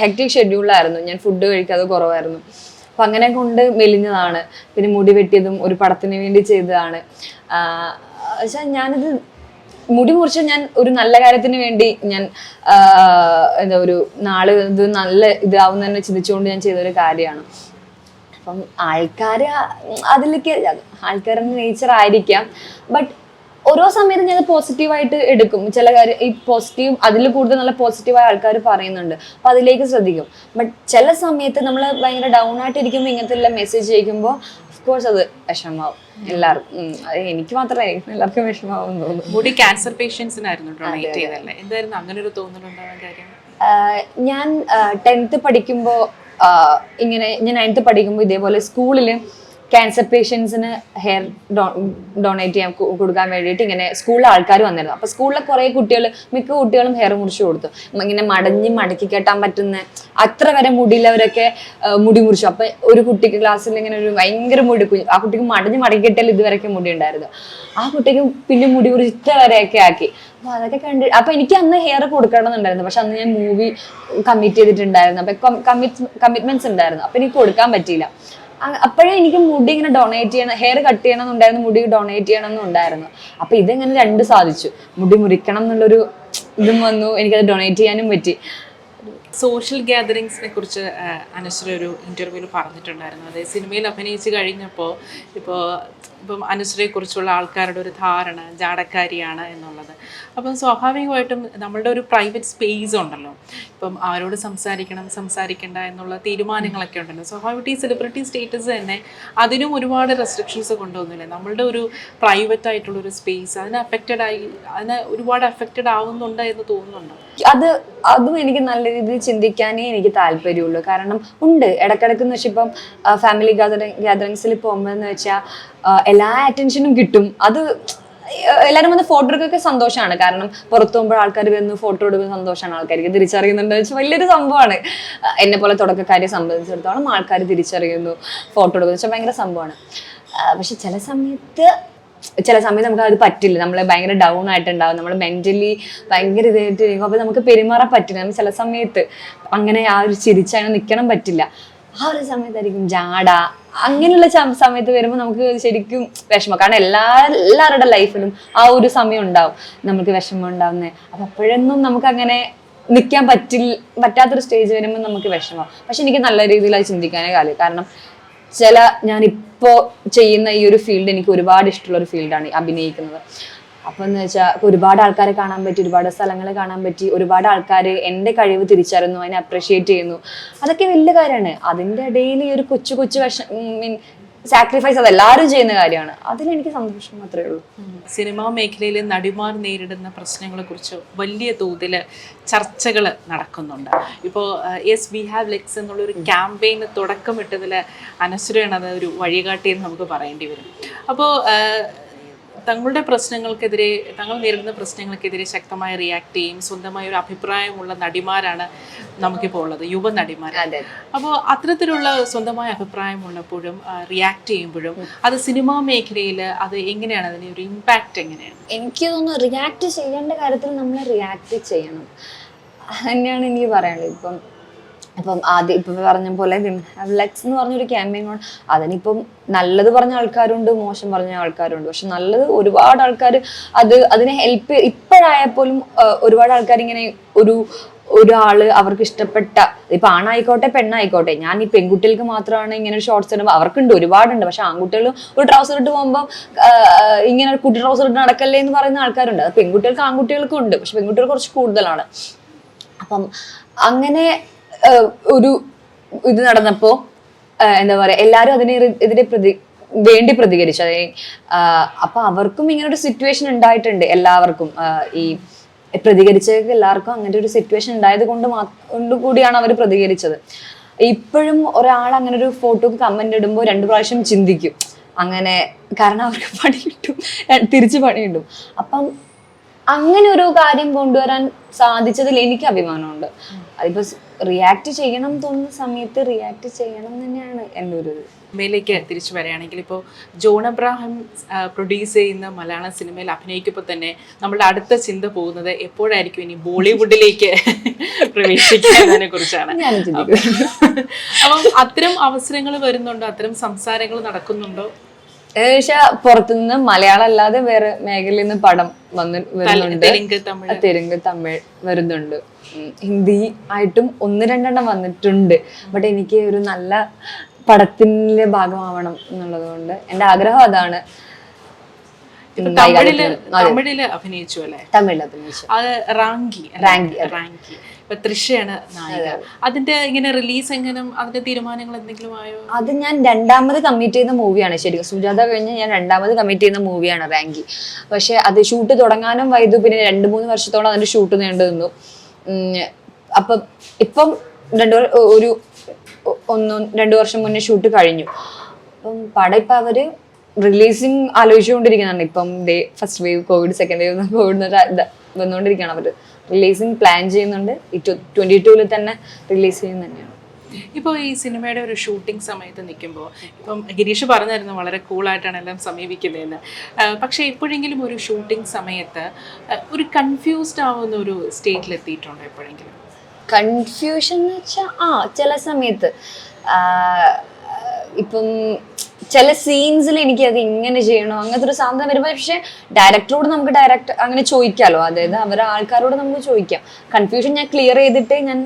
Speaker 1: ഹെക്ടിക് ഷെഡ്യൂളായിരുന്നു ഞാൻ ഫുഡ് കഴിക്കാതെ കുറവായിരുന്നു. അപ്പൊ അങ്ങനെ കൊണ്ട് മെലിഞ്ഞതാണ്. പിന്നെ മുടി വെട്ടിയതും ഒരു പടത്തിന് വേണ്ടി ചെയ്തതാണ്. പക്ഷെ ഞാനിത് മുടി മുറിച്ച് ഞാൻ ഒരു നല്ല കാര്യത്തിന് വേണ്ടി ഞാൻ എന്താ ഒരു നാൾ ഇത് നല്ല ഇതാവുന്ന തന്നെ ചിന്തിച്ചുകൊണ്ട് ഞാൻ ചെയ്തൊരു കാര്യമാണ്. അപ്പം ആൾക്കാർ അതിലേക്ക് ആൾക്കാരുടെ നേച്ചർ ആയിരിക്കാം. ബട്ട് ഓരോ സമയത്തും ഞാൻ പോസിറ്റീവായിട്ട് എടുക്കും. ചില കാര്യം ഈ പോസിറ്റീവ് അതിൽ കൂടുതൽ നല്ല പോസിറ്റീവായ ആൾക്കാർ പറയുന്നുണ്ട്. അപ്പൊ അതിലേക്ക് ശ്രദ്ധിക്കും. ബട്ട് ചില സമയത്ത് നമ്മൾ ഭയങ്കര ഡൗൺ ആയിട്ട് ഇരിക്കുമ്പോൾ ഇങ്ങനത്തെ എല്ലാം മെസ്സേജ് അയക്കുമ്പോൾ കോഴ്സ് അത് വിഷമാവും. എല്ലാവർക്കും. എനിക്ക് മാത്രമല്ല എല്ലാവർക്കും വിഷമാവും തോന്നുന്നു.
Speaker 2: മുടി ക്യാൻസർ പേഷ്യൻസിനായിരുന്നു എന്തായിരുന്നു? അങ്ങനെ ഒരു തോന്നലുണ്ടാവാൻ കാര്യം?
Speaker 1: ഞാൻ ടെൻത്ത് പഠിക്കുമ്പോൾ ഇങ്ങനെ ഞാൻ നയൻത്ത് പഠിക്കുമ്പോൾ ഇതേപോലെ സ്കൂളിൽ ക്യാൻസർ പേഷ്യൻസിന് ഹെയർ ഡൊണേറ്റ് ചെയ്യാൻ കൊടുക്കാൻ വേണ്ടിയിട്ട് ഇങ്ങനെ സ്കൂളിൽ ആൾക്കാർ വന്നിരുന്നു. അപ്പോൾ സ്കൂളിലെ കുറേ കുട്ടികൾ മിക്ക കുട്ടികളും ഹെയർ മുറിച്ച് കൊടുത്തു. ഇങ്ങനെ മടഞ്ഞ് മടക്കി കെട്ടാൻ പറ്റുന്ന അത്ര വരെ മുടിയിലവരൊക്കെ മുടി മുറിച്ചു. അപ്പോൾ ഒരു കുട്ടിക്ക് ക്ലാസ്സിൽ ഇങ്ങനെ ഒരു ഭയങ്കര മുടി ആ കുട്ടിക്ക് മടഞ്ഞ് മടക്കി കെട്ടിയാൽ ഇതുവരെയൊക്കെ മുടി ഉണ്ടായിരുന്നു. ആ കുട്ടിക്ക് പിന്നെ മുടി മുറിച്ച് ഇത്ര വരെയൊക്കെ ആക്കി. അപ്പൊ അതൊക്കെ കണ്ട് അപ്പൊ എനിക്ക് അന്ന് ഹെയർ കൊടുക്കണമെന്നുണ്ടായിരുന്നു. പക്ഷെ അന്ന് ഞാൻ മൂവി കമ്മിറ്റ് ചെയ്തിട്ടുണ്ടായിരുന്നു. കമ്മിറ്റ് കമ്മിറ്റ്മെന്റ്സ് ഉണ്ടായിരുന്നു. അപ്പൊ എനിക്ക് കൊടുക്കാൻ പറ്റിയില്ല. അപ്പോഴേ എനിക്ക് മുടി ഇങ്ങനെ ഡൊണേറ്റ് ചെയ്യണം ഹെയർ കട്ട് ചെയ്യണം എന്നുണ്ടായിരുന്നു മുടി ഡൊണേറ്റ് ചെയ്യണം എന്നുണ്ടായിരുന്നു അപ്പൊ ഇതെങ്ങനെ രണ്ട് സാധിച്ചു. മുടി മുറിക്കണം എന്നുള്ളൊരു ഇതും വന്നു എനിക്കത് ഡൊണേറ്റ് ചെയ്യാനും പറ്റി.
Speaker 2: സോഷ്യൽ ഗ്യാതറിങ്സിനെ കുറിച്ച് അനശ്വര ഒരു ഇന്റർവ്യൂവിൽ പറഞ്ഞിട്ടുണ്ടായിരുന്നു. അതായത് സിനിമയിൽ അഭിനയിച്ച് കഴിഞ്ഞപ്പോൾ ഇപ്പോൾ ഇപ്പം അനശ്വരയെ കുറിച്ചുള്ള ആൾക്കാരുടെ ഒരു ധാരണ ജാടക്കാരിയാണ് എന്നുള്ളത്. അപ്പം സ്വാഭാവികമായിട്ടും നമ്മളുടെ ഒരു പ്രൈവറ്റ് സ്പേസ് ഉണ്ടല്ലോ. ഇപ്പം ആരോട് സംസാരിക്കണം സംസാരിക്കേണ്ട എന്നുള്ള തീരുമാനങ്ങളൊക്കെ ഉണ്ടല്ലോ. സ്വാഭാവികമായിട്ട് ഈ സെലിബ്രിറ്റി സ്റ്റേറ്റസ് തന്നെ അതിനും ഒരുപാട് റെസ്ട്രിക്ഷൻസ് കൊണ്ടുവന്നില്ലേ? നമ്മളുടെ ഒരു പ്രൈവറ്റ് ആയിട്ടുള്ള ഒരു സ്പേസ് അതിന് അഫക്റ്റഡ് ആയി അതിന് ഒരുപാട് അഫക്റ്റഡ് ആവുന്നുണ്ട് എന്ന് തോന്നുന്നുണ്ടോ?
Speaker 1: അത് അതും എനിക്ക് നല്ല രീതിയിൽ ചിന്തിക്കാനേ എനിക്ക് താല്പര്യമുള്ളൂ. കാരണം ഉണ്ട്. ഇടക്കിടക്ക് എന്ന് വെച്ചാൽ ഇപ്പം ഫാമിലി ഗാദറിങ്സിൽ പോകുമ്പോൾ എന്ന് വെച്ചാൽ എല്ലാ അറ്റൻഷനും കിട്ടും. അത് എല്ലാവരും വന്ന് ഫോട്ടോ എടുക്കൊക്കെ സന്തോഷമാണ്. കാരണം പുറത്തു പോകുമ്പോൾ ആൾക്കാർ വന്ന് ഫോട്ടോ എടുക്കുന്ന സന്തോഷമാണ് ആൾക്കാർക്ക് തിരിച്ചറിയുന്നുണ്ട്. വലിയൊരു സംഭവമാണ്. എന്നെ പോലെ തുടക്കക്കാരെ സംബന്ധിച്ചിടത്തോളം ആൾക്കാർ തിരിച്ചറിയുന്നു ഫോട്ടോ എടുക്കുന്നു. വെച്ചാൽ ഭയങ്കര സംഭവമാണ്. പക്ഷെ ചില സമയത്ത് ചില സമയത്ത് നമുക്ക് അത് പറ്റില്ല. നമ്മൾ ഭയങ്കര ഡൗൺ ആയിട്ടുണ്ടാവും. നമ്മൾ മെന്റലി ഭയങ്കര ഇതായിട്ട് അപ്പൊ നമുക്ക് പെരുമാറാൻ പറ്റില്ല. ചില സമയത്ത് അങ്ങനെ ആ ഒരു ചിരിച്ചങ്ങനെ നിൽക്കണം പറ്റില്ല. ആ ഒരു സമയത്തായിരിക്കും ജാട അങ്ങനെയുള്ള സമയത്ത് വരുമ്പോൾ നമുക്ക് ശരിക്കും വിഷമം. കാരണം എല്ലാ എല്ലാവരുടെ ലൈഫിലും ആ ഒരു സമയം ഉണ്ടാവും. നമുക്ക് വിഷമം ഉണ്ടാവുന്നത് അപ്പം അപ്പോഴൊന്നും നമുക്ക് അങ്ങനെ നിൽക്കാൻ പറ്റില്ല പറ്റാത്തൊരു സ്റ്റേജ് വരുമ്പോൾ നമുക്ക് വിഷമം. പക്ഷെ എനിക്ക് നല്ല രീതിയിൽ അത് ചിന്തിക്കാനേ കാര്യം കാരണം ചില ഞാൻ ഇപ്പോൾ ചെയ്യുന്ന ഈ ഒരു ഫീൽഡ് എനിക്ക് ഒരുപാട് ഇഷ്ടമുള്ള ഒരു ഫീൽഡാണ് അഭിനയിക്കുന്നത്. അപ്പം എന്ന് വെച്ചാൽ ഒരുപാട് ആൾക്കാരെ കാണാൻ പറ്റി ഒരുപാട് സ്ഥലങ്ങൾ കാണാൻ പറ്റി ഒരുപാട് ആൾക്കാർ എന്റെ കഴിവ് തിരിച്ചറിയുന്നു അതിനെ അപ്രീഷിയേറ്റ് ചെയ്യുന്നു. അതൊക്കെ വലിയ കാര്യമാണ്. അതിന്റെ ഇടയിൽ ഈ ഒരു കൊച്ചു കൊച്ചു മീൻ സാക്രിഫൈസ് അതെല്ലാവരും ചെയ്യുന്ന കാര്യമാണ്. അതിലെനിക്ക് സന്തോഷം മാത്രമേ ഉള്ളൂ.
Speaker 2: സിനിമാ മേഖലയിൽ നടിമാർ നേരിടുന്ന പ്രശ്നങ്ങളെ കുറിച്ച് വലിയ തോതിൽ ചർച്ചകൾ നടക്കുന്നുണ്ട്. ഇപ്പോൾ എസ് വി ഹാവ് ലെക്സ് എന്നുള്ളൊരു ക്യാമ്പയിന് തുടക്കമിട്ടതിൽ അനശ്വരയാണ് അത് ഒരു വഴികാട്ടി എന്ന് നമുക്ക് പറയേണ്ടി വരും. അപ്പോൾ തങ്ങളുടെ പ്രശ്നങ്ങൾക്കെതിരെ തങ്ങൾ നേരിടുന്ന പ്രശ്നങ്ങൾക്കെതിരെ ശക്തമായി റിയാക്ട് ചെയ്യും. സ്വന്തമായ ഒരു അഭിപ്രായമുള്ള നടിമാരാണ് നമുക്കിപ്പോൾ ഉള്ളത്. യുവ നടിമാർ അപ്പോൾ അത്തരത്തിലുള്ള സ്വന്തമായ അഭിപ്രായമുള്ളപ്പോഴും റിയാക്ട് ചെയ്യുമ്പോഴും അത് സിനിമാ മേഖലയിൽ അത് എങ്ങനെയാണ്? അതിന് ഒരു ഇമ്പാക്റ്റ് എങ്ങനെയാണ്?
Speaker 1: എനിക്ക് തോന്നുന്നു റിയാക്ട് ചെയ്യേണ്ട കാര്യത്തിൽ നമ്മൾ റിയാക്ട് ചെയ്യണം. തന്നെയാണ് എനിക്ക് പറയാനുള്ളത്. ഇപ്പം ഇപ്പം ആദ്യം ഇപ്പം പറഞ്ഞ പോലെ ലെക്സ് എന്ന് പറഞ്ഞൊരു ക്യാമ്പയിൻ അതിനിപ്പം നല്ലത് പറഞ്ഞ ആൾക്കാരുണ്ട് മോശം പറഞ്ഞ ആൾക്കാരുണ്ട്. പക്ഷെ നല്ലത് ഒരുപാട് ആൾക്കാർ അത് അതിനെ ഹെൽപ്പ് ഇപ്പോഴായപ്പോലും ഒരുപാട് ആൾക്കാർ ഇങ്ങനെ ഒരു ഒരാൾ അവർക്ക് ഇഷ്ടപ്പെട്ട ഇപ്പൊ ആണായിക്കോട്ടെ പെണ്ണായിക്കോട്ടെ ഞാൻ ഈ പെൺകുട്ടികൾക്ക് മാത്രമാണ് ഇങ്ങനെ ഒരു ഷോർട്സ് ഇടുമ്പോൾ അവർക്കുണ്ട് ഒരുപാടുണ്ട്. പക്ഷെ ആൺകുട്ടികൾ ഒരു ട്രൗസർ ഇട്ട് പോകുമ്പോൾ ഇങ്ങനെ ഒരു കുട്ടി ട്രൗസർ ഇട്ട് നടക്കല്ലേ എന്ന് പറയുന്ന ആൾക്കാരുണ്ട്. അത് പെൺകുട്ടികൾക്ക് ആൺകുട്ടികൾക്കും ഉണ്ട്. പക്ഷെ പെൺകുട്ടികൾ കുറച്ച് കൂടുതലാണ്. അപ്പം അങ്ങനെ ഒരു ഇത് നടന്നപ്പോ എന്താ പറയാ എല്ലാരും അതിനെ എതിരെ പ്രതി വേണ്ടി പ്രതികരിച്ചു. അതെ അപ്പൊ അവർക്കും ഇങ്ങനെ ഒരു സിറ്റുവേഷൻ ഉണ്ടായിട്ടുണ്ട് എല്ലാവർക്കും. ഈ പ്രതികരിച്ചവർക്ക് എല്ലാവർക്കും അങ്ങനെ ഒരു സിറ്റുവേഷൻ ഉണ്ടായത് കൊണ്ട് കൊണ്ട് കൂടിയാണ് അവർ പ്രതികരിച്ചത്. ഇപ്പോഴും ഒരാൾ അങ്ങനെ ഒരു ഫോട്ടോ കമന്റ് ഇടുമ്പോൾ രണ്ടു പ്രാവശ്യം ചിന്തിക്കും. അങ്ങനെ കാരണം അവർക്ക് പണി കിട്ടും തിരിച്ച് പണി കിട്ടും അപ്പം അങ്ങനെ ഒരു കാര്യം കൊണ്ടുവരാൻ സാധിച്ചതിൽ എനിക്ക് അഭിമാനമുണ്ട്. അതിപ്പോ റിയാക്ട് ചെയ്യണം തോന്നുന്ന സമയത്ത് റിയാക്ട് ചെയ്യണം തന്നെയാണ് എന്റെ ഒരു
Speaker 2: സിനിമയിലേക്ക് തിരിച്ചു വരികയാണെങ്കിൽ ഇപ്പോൾ ജോൺ അബ്രാഹിം പ്രൊഡ്യൂസ് ചെയ്യുന്ന മലയാള സിനിമയിൽ അഭിനയിക്കുമ്പോൾ തന്നെ നമ്മുടെ അടുത്ത ചിന്ത പോകുന്നത് എപ്പോഴായിരിക്കും ഇനി ബോളിവുഡിലേക്ക് പ്രവേശിക്കുന്നതിനെ കുറിച്ചാണ്. അപ്പം അത്തരം അവസരങ്ങൾ വരുന്നുണ്ടോ? അത്തരം സംസാരങ്ങൾ നടക്കുന്നുണ്ടോ?
Speaker 1: ഏകദേശം പുറത്തുനിന്ന് മലയാളം അല്ലാതെ വേറെ മേഖലയിൽ നിന്ന് പടം വന്ന് വരുന്നുണ്ട്.
Speaker 2: തെലുങ്ക് തമിഴ്.
Speaker 1: വരുന്നുണ്ട്. ഹിന്ദി ആയിട്ടും ഒന്ന് രണ്ടെണ്ണം വന്നിട്ടുണ്ട്. ബട്ട് എനിക്ക് ഒരു നല്ല പടത്തിന്റെ ഭാഗമാവണം എന്നുള്ളത് കൊണ്ട് എന്റെ ആഗ്രഹം അതാണ്.
Speaker 2: തമിഴിൽ അഭിനയിച്ചു അല്ലേ?
Speaker 1: തമിഴിൽ അഭിനയിച്ചു.
Speaker 2: അത് റാങ്കി
Speaker 1: റാങ്കി,
Speaker 2: റാങ്കി. ഇപ്പൊ തൃശ്ശയാണ് നായിക. അതിന്റെ ഇങ്ങനെ റിലീസ് എങ്ങനെ അതിന്റെ തീരുമാനങ്ങൾ എന്തെങ്കിലും ആയോ?
Speaker 1: അത് ഞാൻ രണ്ടാമത് കമ്മിറ്റ് ചെയ്യുന്ന മൂവിയാണ് ശരിക്കും. സുജാത കഴിഞ്ഞ് ഞാൻ രണ്ടാമത് കമ്മിറ്റ് ചെയ്യുന്ന മൂവിയാണ് റാങ്കി. പക്ഷെ അത് ഷൂട്ട് തുടങ്ങാനും വൈദു പിന്നെ രണ്ട് മൂന്ന് വർഷത്തോളം അതിന്റെ ഷൂട്ട് നീണ്ടു നിന്നു. അപ്പൊ അപ്പം ഇപ്പം രണ്ടു ഒരു ഒന്ന് രണ്ടു വർഷം മുന്നേ ഷൂട്ട് കഴിഞ്ഞു. അപ്പം പടം ഇപ്പം അവർ റിലീസിങ് ആലോചിച്ചുകൊണ്ടിരിക്കുന്നതാണ്. ഇപ്പം day first wave Covid second wave Covid വന്നുകൊണ്ടിരിക്കുകയാണ് അവർ റിലീസിങ് പ്ലാൻ ചെയ്യുന്നുണ്ട്. ട്വന്റി ടൂവിൽ തന്നെ റിലീസ് ചെയ്യുന്ന തന്നെയാണ്.
Speaker 2: ഇപ്പോൾ ഈ സിനിമയുടെ ഒരു ഷൂട്ടിംഗ് സമയത്ത് നിൽക്കുമ്പോൾ ഇപ്പം ഗിരീഷ് പറഞ്ഞായിരുന്നു വളരെ കൂളായിട്ടാണ് എല്ലാം സമീപിക്കുന്നതെന്ന് പക്ഷേ എപ്പോഴെങ്കിലും ഒരു ഷൂട്ടിംഗ് സമയത്ത് ഒരു കൺഫ്യൂസ്ഡ് ആവുന്ന ഒരു സ്റ്റേറ്റിൽ എത്തിയിട്ടുണ്ടോ എപ്പോഴെങ്കിലും?
Speaker 1: കൺഫ്യൂഷൻ എന്ന് വെച്ചാൽ ആ ചില സമയത്ത് ഇപ്പം ചില സീൻസിൽ എനിക്ക് അത് ഇങ്ങനെ ചെയ്യണോ? അങ്ങനത്തെ ഒരു സാധനം വരുമ്പോൾ പക്ഷെ ഡയറക്ടറോട് നമുക്ക് ഡയറക്റ്റ് അങ്ങനെ ചോദിക്കാമല്ലോ അതായത് അവരെ ആൾക്കാരോട് നമുക്ക് ചോദിക്കാം. കൺഫ്യൂഷൻ ഞാൻ ക്ലിയർ ചെയ്തിട്ടേ ഞാൻ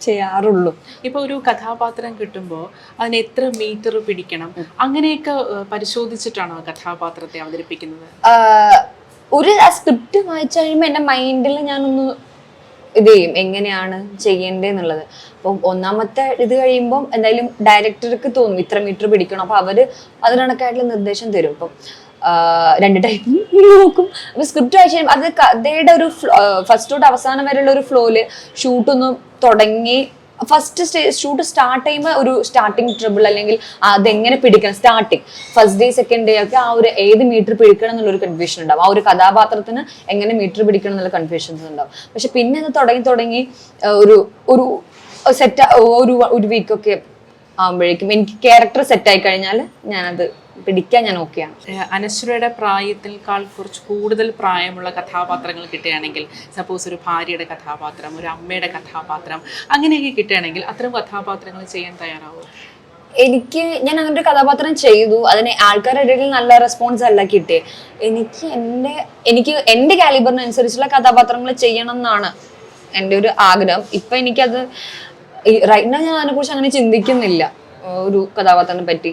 Speaker 1: ചെയ്യാറുള്ളൂ.
Speaker 2: ഇപ്പൊ ഒരു കഥാപാത്രം കിട്ടുമ്പോൾ അതിന് എത്ര മീറ്റർ പിടിക്കണം? അങ്ങനെയൊക്കെ പരിശോധിച്ചിട്ടാണോ കഥാപാത്രത്തെ അവതരിപ്പിക്കുന്നത്?
Speaker 1: ഒരു സ്ക്രിപ്റ്റ് വായിച്ചു കഴിയുമ്പോൾ എന്റെ മൈൻഡിൽ ഞാനൊന്ന് ഇത് ചെയ്യും. എങ്ങനെയാണ് ചെയ്യേണ്ടതെന്നുള്ളത് അപ്പം ഒന്നാമത്തെ ഇത് കഴിയുമ്പം എന്തായാലും ഡയറക്ടർക്ക് തോന്നും ഇത്ര മീറ്റർ പിടിക്കണം. അപ്പൊ അവർ അതിന് കണക്കായിട്ടുള്ള നിർദ്ദേശം തരും. ഇപ്പം രണ്ട് ടൈപ്പ് നോക്കും. അപ്പൊ സ്ക്രിപ്റ്റ് വായിച്ചു അത് കഥയുടെ ഒരു ഫസ്റ്റ് തൊട്ട് അവസാനം വരെയുള്ള ഒരു ഫ്ലോയിൽ ഷൂട്ടൊന്നും തുടങ്ങി ഫസ്റ്റ് സ്റ്റേ ഷൂട്ട് സ്റ്റാർട്ട് ചെയ്യുമ്പോൾ ഒരു സ്റ്റാർട്ടിങ് ട്രിബിൾ അല്ലെങ്കിൽ അതെങ്ങനെ പിടിക്കണം starting first day second day ഒക്കെ ആ ഒരു ഏത് മീറ്റർ പിടിക്കണം എന്നുള്ളൊരു കൺഫ്യൂഷൻ ഉണ്ടാവും. ആ ഒരു കഥാപാത്രത്തിന് എങ്ങനെ മീറ്റർ പിടിക്കണം എന്നുള്ള കൺഫ്യൂഷൻസ് ഉണ്ടാവും. പക്ഷെ പിന്നെ അത് തുടങ്ങി തുടങ്ങി ഒരു ഒരു സെറ്റ് ഒരു ഒരു വീക്ക് വീക്കൊക്കെ ആകുമ്പോഴേക്കും എനിക്ക് ക്യാരക്ടർ സെറ്റ് ആയി കഴിഞ്ഞാൽ ഞാനത് പിടിക്കാൻ ഞാൻ ഓക്കെയാണ്
Speaker 2: അനശ്വരയുടെ പ്രായത്തിനേക്കാൾ കുറച്ച് കൂടുതൽ പ്രായമുള്ള കഥാപാത്രങ്ങൾ കിട്ടുകയാണെങ്കിൽ സപ്പോസ് ഒരു ഭാര്യയുടെ കഥാപാത്രം ഒരു അമ്മയുടെ കഥാപാത്രം അങ്ങനെയൊക്കെ കിട്ടുകയാണെങ്കിൽ അത്തരം കഥാപാത്രങ്ങൾ ചെയ്യാൻ തയ്യാറാവും?
Speaker 1: എനിക്ക് ഞാൻ അങ്ങനെ ഒരു കഥാപാത്രം ചെയ്തു. അതിന് ആൾക്കാരുടെ ഇടയിൽ നല്ല റെസ്പോൺസ് അല്ല കിട്ടിയത് എനിക്ക് എന്റെ എനിക്ക് എന്റെ കാലിബറിനനുസരിച്ചുള്ള കഥാപാത്രങ്ങൾ ചെയ്യണം എന്നാണ് എന്റെ ഒരു ആഗ്രഹം. ഇപ്പം എനിക്കത് റൈറ്റ് ഞാൻ അതിനെക്കുറിച്ച് അങ്ങനെ ചിന്തിക്കുന്നില്ല. ഒരു കഥാപാത്രത്തിനെ പറ്റി.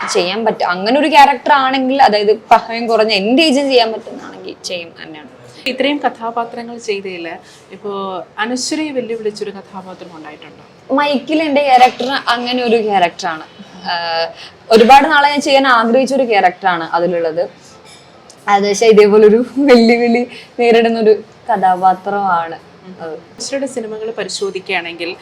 Speaker 1: ചെയ്യാൻ പറ്റും അങ്ങനെ ഒരു ക്യാരക്ടർ ആണെങ്കിൽ അതായത് പഹയം കുറഞ്ഞ എന്റെ ഏജും ചെയ്യാൻ പറ്റുന്നതാണെങ്കിൽ ചെയ്യും തന്നെയാണ്.
Speaker 2: ഇത്രയും കഥാപാത്രങ്ങൾ ചെയ്തതിൽ ഇപ്പോൾ അനശ്വരയെ വെല്ലുവിളിച്ചൊരു കഥാപാത്രം ഉണ്ടായിട്ടുണ്ടോ?
Speaker 1: മൈക്കിൽ എന്റെ ക്യാരക്ടർ അങ്ങനെ ഒരു ക്യാരക്ടറാണ് ഒരുപാട് നാളെ ഞാൻ ചെയ്യാൻ ആഗ്രഹിച്ച ഒരു ക്യാരക്ടറാണ് അതിലുള്ളത്. അത് പക്ഷേ ഇതേപോലെ ഒരു വെല്ലുവിളി നേരിടുന്ന ഒരു കഥാപാത്രമാണ്.
Speaker 2: അനശ്വരയുടെ സിനിമകൾ പരിശോധിക്കുകയാണെങ്കിൽ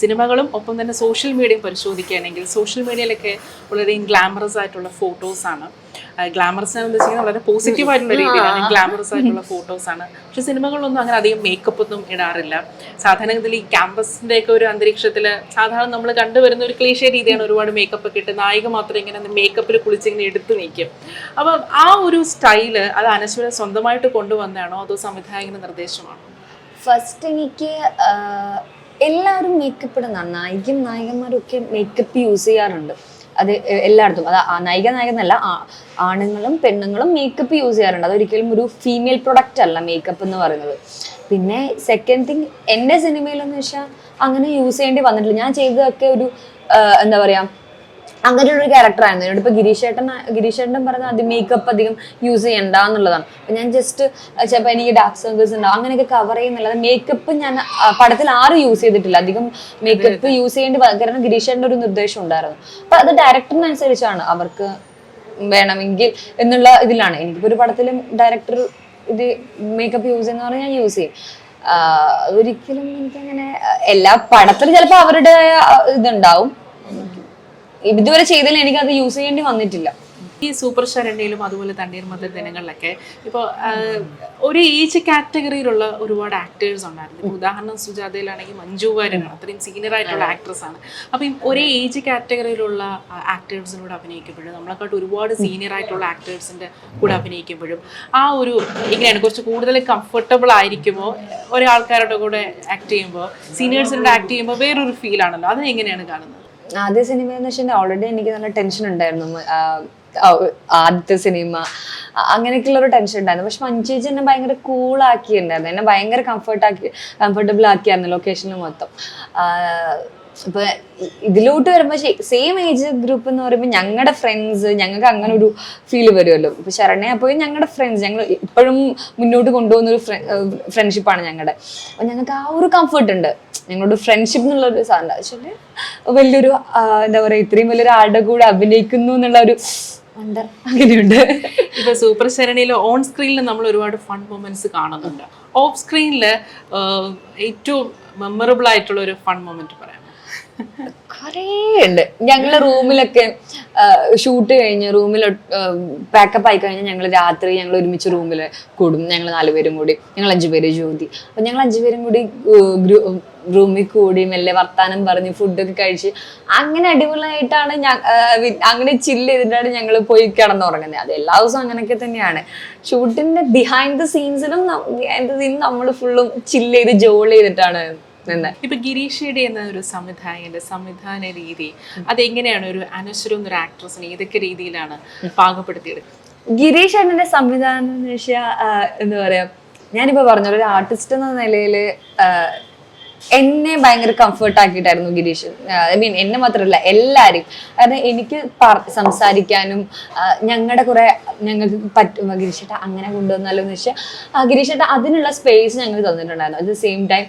Speaker 2: സിനിമകളും ഒപ്പം തന്നെ സോഷ്യൽ മീഡിയയും പരിശോധിക്കുകയാണെങ്കിൽ സോഷ്യൽ മീഡിയയിലൊക്കെ വളരെ ഗ്ലാമറസ് ആയിട്ടുള്ള ഫോട്ടോസാണ് ഗ്ലാമറസ് എന്ന് വെച്ചാൽ വളരെ പോസിറ്റീവ് ആയിട്ടുള്ള രീതിയിലാണ്. ഗ്ലാമറസ് ആയിട്ടുള്ള ഫോട്ടോസ് ആണ്. പക്ഷെ സിനിമകളൊന്നും അങ്ങനെ അധികം മേക്കപ്പ് ഒന്നും ഇടാറില്ല. സാധാരണഗതിയിൽ ഈ ക്യാമ്പസിന്റെ ഒക്കെ ഒരു അന്തരീക്ഷത്തിൽ സാധാരണ നമ്മൾ കണ്ടുവരുന്ന ഒരു ക്ലീശ രീതിയാണ് ഒരുപാട് മേക്കപ്പ് ഒക്കെ ഇട്ട് നായിക മാത്രം ഇങ്ങനെ മേക്കപ്പിൽ കുളിച്ച് ഇങ്ങനെ എടുത്തു നീക്കും അപ്പം ആ ഒരു സ്റ്റൈൽ അത് അനശ്വര സ്വന്തമായിട്ട് കൊണ്ടുവന്നാണോ അതോ സംവിധായകന്റെ നിർദ്ദേശമാണോ?
Speaker 1: ഫസ്റ്റ് എനിക്ക് എല്ലാവരും മേക്കപ്പ് ഇടുന്ന നായികയും നായകന്മാരൊക്കെ മേക്കപ്പ് യൂസ് ചെയ്യാറുണ്ട്. അത് എല്ലായിടത്തും. അത് നായിക നായകനല്ല ആണുങ്ങളും പെണ്ണുങ്ങളും മേക്കപ്പ് യൂസ് ചെയ്യാറുണ്ട്. അതൊരിക്കലും ഒരു ഫീമെയിൽ പ്രൊഡക്റ്റ് അല്ല മേക്കപ്പ് എന്ന് പറയുന്നത്. പിന്നെ സെക്കൻഡ് തിങ് എന്റെ സിനിമയിലെന്ന് വെച്ചാൽ അങ്ങനെ യൂസ് ചെയ്യേണ്ടി വന്നിട്ടില്ല. ഞാൻ ചെയ്തതൊക്കെ ഒരു എന്താ പറയാ അങ്ങനെ ഒരു ക്യാരക്ടറായിരുന്നു എന്നോട് ഇപ്പൊ ഗിരീഷ് ഏട്ടൻ ഗിരീഷ് ഏട്ടൻ പറഞ്ഞ അത് മേക്കപ്പ് അധികം യൂസ് ചെയ്യണ്ട എന്നുള്ളതാണ്. അപ്പൊ ഞാൻ ജസ്റ്റ് ചിലപ്പോൾ എനിക്ക് ഡാർക്ക് സർക്കിൾസ് ഉണ്ടാവും. അങ്ങനെയൊക്കെ കവർ ചെയ്യുന്നുള്ളത് മേക്കപ്പ് ഞാൻ പടത്തിൽ ആരും യൂസ് ചെയ്തിട്ടില്ല. അധികം മേക്കപ്പ് യൂസ് ചെയ്യേണ്ടി വരണം കാരണം ഗിരീഷ് ഏട്ടന്റെ ഒരു നിർദ്ദേശം ഉണ്ടായിരുന്നു. അപ്പൊ അത് ഡയറക്ടറിനനുസരിച്ചാണ് അവർക്ക് വേണമെങ്കിൽ എന്നുള്ള ഇതിലാണ്. എനിക്കിപ്പോ ഒരു പടത്തിലും ഡയറക്ടർ ഇത് മേക്കപ്പ് യൂസ് ചെയ്യുന്ന പറഞ്ഞാൽ ഞാൻ യൂസ് ചെയ്യും. ഒരിക്കലും എനിക്കങ്ങനെ എല്ലാ പടത്തിലും ചിലപ്പോ അവരുടെ ഇതുണ്ടാവും. ഇതുവരെ ചെയ്തതിൽ എനിക്ക് അത് യൂസ് ചെയ്യേണ്ടി വന്നിട്ടില്ല.
Speaker 2: ഈ സൂപ്പർ ശരണ്യയിലും അതുപോലെ തണ്ണീർമത്തൻ ദിനങ്ങളിലൊക്കെ ഇപ്പോൾ ഒരു ഏജ് കാറ്റഗറിയിലുള്ള ഒരുപാട് ആക്ടേഴ്സ് ഉണ്ടായിരുന്നു. ഉദാഹരണം സുജാതയിലാണെങ്കിൽ മഞ്ജു വാര്യനാണ് അത്രയും സീനിയർ ആയിട്ടുള്ള ആക്ട്രസ് ആണ്. അപ്പം ഒരേ ഏജ് കാറ്റഗറിയിലുള്ള ആക്ടേഴ്സിനോട് അഭിനയിക്കുമ്പോഴും നമ്മളെക്കാട്ട് ഒരുപാട് സീനിയർ ആയിട്ടുള്ള ആക്ടേഴ്സിന്റെ കൂടെ അഭിനയിക്കുമ്പോഴും ആ ഒരു എങ്ങനെയാണ് കുറച്ച് കൂടുതൽ കംഫർട്ടബിൾ ആയിരിക്കുമോ? ഒരാൾക്കാരുടെ കൂടെ ആക്ട് ചെയ്യുമ്പോൾ സീനിയേഴ്സിനോട് ആക്ട് ചെയ്യുമ്പോൾ വേറൊരു ഫീലാണല്ലോ എങ്ങനെയാണ് കാണുന്നത്?
Speaker 1: ആദ്യ സിനിമ എന്ന് വെച്ചാൽ ഓൾറെഡി എനിക്ക് നല്ല ടെൻഷൻ ഉണ്ടായിരുന്നു. ആദ്യത്തെ സിനിമ അങ്ങനെയൊക്കെയുള്ള ഒരു ടെൻഷൻ ഉണ്ടായിരുന്നു. പക്ഷെ മഞ്ചേജി എന്നെ ഭയങ്കര കൂളാക്കിയിട്ടുണ്ടായിരുന്നു എന്നെ ഭയങ്കര കംഫർട്ട് ആക്കി കംഫർട്ടബിൾ ആക്കിയായിരുന്നു ലൊക്കേഷനിൽ മൊത്തം. ഇപ്പൊ ഇതിലോട്ട് വരുമ്പോ സെയിം ഏജ് ഗ്രൂപ്പ് എന്ന് പറയുമ്പോൾ ഞങ്ങളുടെ ഫ്രണ്ട്സ് ഞങ്ങൾക്ക് അങ്ങനെ ഒരു ഫീൽ വരുമല്ലോ ഇപ്പൊ ശരണ അപ്പോൾ ഞങ്ങളുടെ ഫ്രണ്ട്സ് ഞങ്ങൾ ഇപ്പോഴും മുന്നോട്ട് കൊണ്ടുപോകുന്ന ഒരു ഫ്രണ്ട്ഷിപ്പാണ് ഞങ്ങളുടെ അപ്പൊ ഞങ്ങൾക്ക് ആ ഒരു കംഫർട്ട് ഉണ്ട്. ഞങ്ങളോട് ഫ്രണ്ട്ഷിപ്പ് എന്നുള്ള ഒരു സാധനം. പക്ഷേ വലിയൊരു എന്താ പറയാ ഇത്രയും വലിയൊരു ആളുടെ കൂടെ അഭിനയിക്കുന്നു എന്നുള്ള ഒരു വണ്ടർ അങ്ങനെയുണ്ട്.
Speaker 2: ഇപ്പൊ സൂപ്പർ ശരണിയിൽ ഓൺ സ്ക്രീനിൽ നമ്മൾ ഒരുപാട് ഫൺ മൊമെന്റ്സ് കാണുന്നുണ്ട്. ഓഫ് സ്ക്രീനിൽ ഏറ്റവും മെമ്മറബിൾ ആയിട്ടുള്ള ഒരു ഫൺ മൊമെന്റ് പറയാം.
Speaker 1: കുറേ ഉണ്ട് ഞങ്ങൾ റൂമിലൊക്കെ ഷൂട്ട് കഴിഞ്ഞ് റൂമിൽ പാക്കപ്പ് ആയി കഴിഞ്ഞാൽ ഞങ്ങൾ രാത്രി ഞങ്ങൾ ഒരുമിച്ച് റൂമിൽ കൂടും. ഞങ്ങൾ നാലുപേരും കൂടി. ഞങ്ങൾ അഞ്ചുപേര് ജ്യോതി. അപ്പൊ ഞങ്ങൾ അഞ്ചുപേരും കൂടി റൂമിൽ കൂടി മെല്ലെ വർത്താനം പറഞ്ഞ് ഫുഡൊക്കെ കഴിച്ച് അങ്ങനെ അടിപൊളിയായിട്ടാണ് അങ്ങനെ ചില്ല് ചെയ്തിട്ടാണ് ഞങ്ങൾ പോയി കിടന്നുറങ്ങുന്നത്. അത് എല്ലാ ദിവസവും അങ്ങനെയൊക്കെ തന്നെയാണ്. ഷൂട്ടിന്റെ ബിഹൈൻഡ് ദ സീൻസിലും ബിഹൈൻഡ് ദ സീൻ നമ്മൾ ഫുള്ളും ചില്ല് ചെയ്ത് ജോൾ ചെയ്തിട്ടാണ്
Speaker 2: ഇപ്പൊ ഗിരീഷയുടെ എന്ന ഒരു സംവിധായകന്റെ സംവിധാന രീതി അതെങ്ങനെയാണ് ഒരു അനശ്വരം എന്നൊരു ആക്ട്രസിനെ ഏതൊക്കെ രീതിയിലാണ് പാകപ്പെടുത്തിയെടുക്കുന്നത്?
Speaker 1: ഗിരീഷ് ഏട്ടന്റെ സംവിധാനം എന്ന് വെച്ചാൽ എന്താ പറയാ ഞാനിപ്പോ പറഞ്ഞ ഒരു ആർട്ടിസ്റ്റ് എന്ന നിലയിൽ എന്നെ ഭയങ്കര കംഫർട്ട് ആക്കിയിട്ടായിരുന്നു ഗിരീഷ്. ഐ മീൻ എന്നെ മാത്രമല്ല എല്ലാവരും കാരണം എനിക്ക് സംസാരിക്കാനും ഞങ്ങളുടെ കുറെ ഞങ്ങൾക്ക് പറ്റും. ഗിരീഷേട്ട അങ്ങനെ കൊണ്ടുവന്നാലോ എന്ന് വെച്ചാൽ ഗിരീഷേട്ട അതിനുള്ള സ്പേസ് ഞങ്ങൾ തന്നിട്ടുണ്ടായിരുന്നു. അറ്റ് ദ സെയിം ടൈം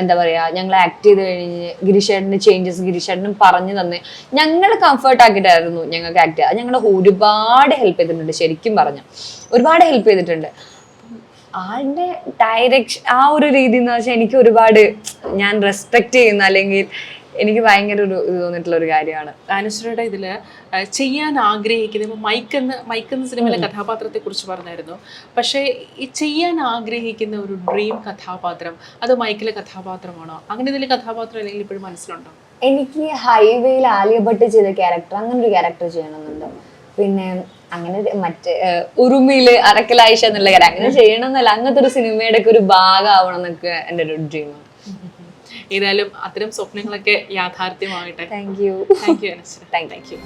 Speaker 1: എന്താ പറയാ ഞങ്ങൾ ആക്ട് ചെയ്ത് കഴിഞ്ഞ് ഗിരീഷേട്ടന്റെ ചേഞ്ചസ് ഗിരീഷേട്ടനും പറഞ്ഞു തന്നെ. ഞങ്ങൾ കംഫർട്ട് ആക്കിയിട്ടായിരുന്നു ഞങ്ങൾക്ക് ആക്ട് ചെയ്യുക. ഞങ്ങൾ ഒരുപാട് ഹെൽപ്പ് ചെയ്തിട്ടുണ്ട് ശരിക്കും പറഞ്ഞു. ഒരുപാട് ഹെൽപ്പ് ചെയ്തിട്ടുണ്ട്. ആളുടെ ഡയറക്ഷൻ ആ ഒരു രീതി എന്ന് വെച്ചാൽ എനിക്ക് ഒരുപാട് ഞാൻ റെസ്പെക്ട് ചെയ്യുന്ന അല്ലെങ്കിൽ എനിക്ക് ഭയങ്കര ഒരു ഇത് തോന്നിയിട്ടുള്ള ഒരു കാര്യമാണ്.
Speaker 2: അനശ്വരയുടെ ഇതിൽ ചെയ്യാൻ ആഗ്രഹിക്കുന്ന ഇപ്പൊ മൈക്കെന്ന് മൈക്കെന്ന മൈക്ക് സിനിമയിലെ കഥാപാത്രത്തെ കുറിച്ച് പറഞ്ഞായിരുന്നു. പക്ഷേ ഈ ചെയ്യാൻ ആഗ്രഹിക്കുന്ന ഒരു ഡ്രീം കഥാപാത്രം അത് മൈക്കിലെ കഥാപാത്രമാണോ? അങ്ങനെ ഇതിലെ കഥാപാത്രം അല്ലെങ്കിൽ ഇപ്പോഴും മനസ്സിലുണ്ടോ?
Speaker 1: എനിക്ക് ഹൈവേയിൽ ആലിയ ഭട്ട് ചെയ്ത ക്യാരക്ടർ അങ്ങനെ ഒരു ക്യാരക്ടർ ചെയ്യണമെന്നുണ്ട്. പിന്നെ അങ്ങനെ മറ്റേ ഉറുമിയിൽ അറക്കലായിഷ എന്നുള്ള കാര്യം. അങ്ങനെ ചെയ്യണമെന്നല്ല അങ്ങനത്തെ ഒരു സിനിമയുടെ ഒക്കെ ഒരു ഭാഗമാവണം എന്നൊക്കെ എന്റെ ഒരു ഡ്രീമാണ്
Speaker 2: ഏതായാലും അത്തരം സ്വപ്നങ്ങളൊക്കെ യാഥാർത്ഥ്യമാകട്ടെ.
Speaker 1: Thank you
Speaker 2: thank you
Speaker 1: thank you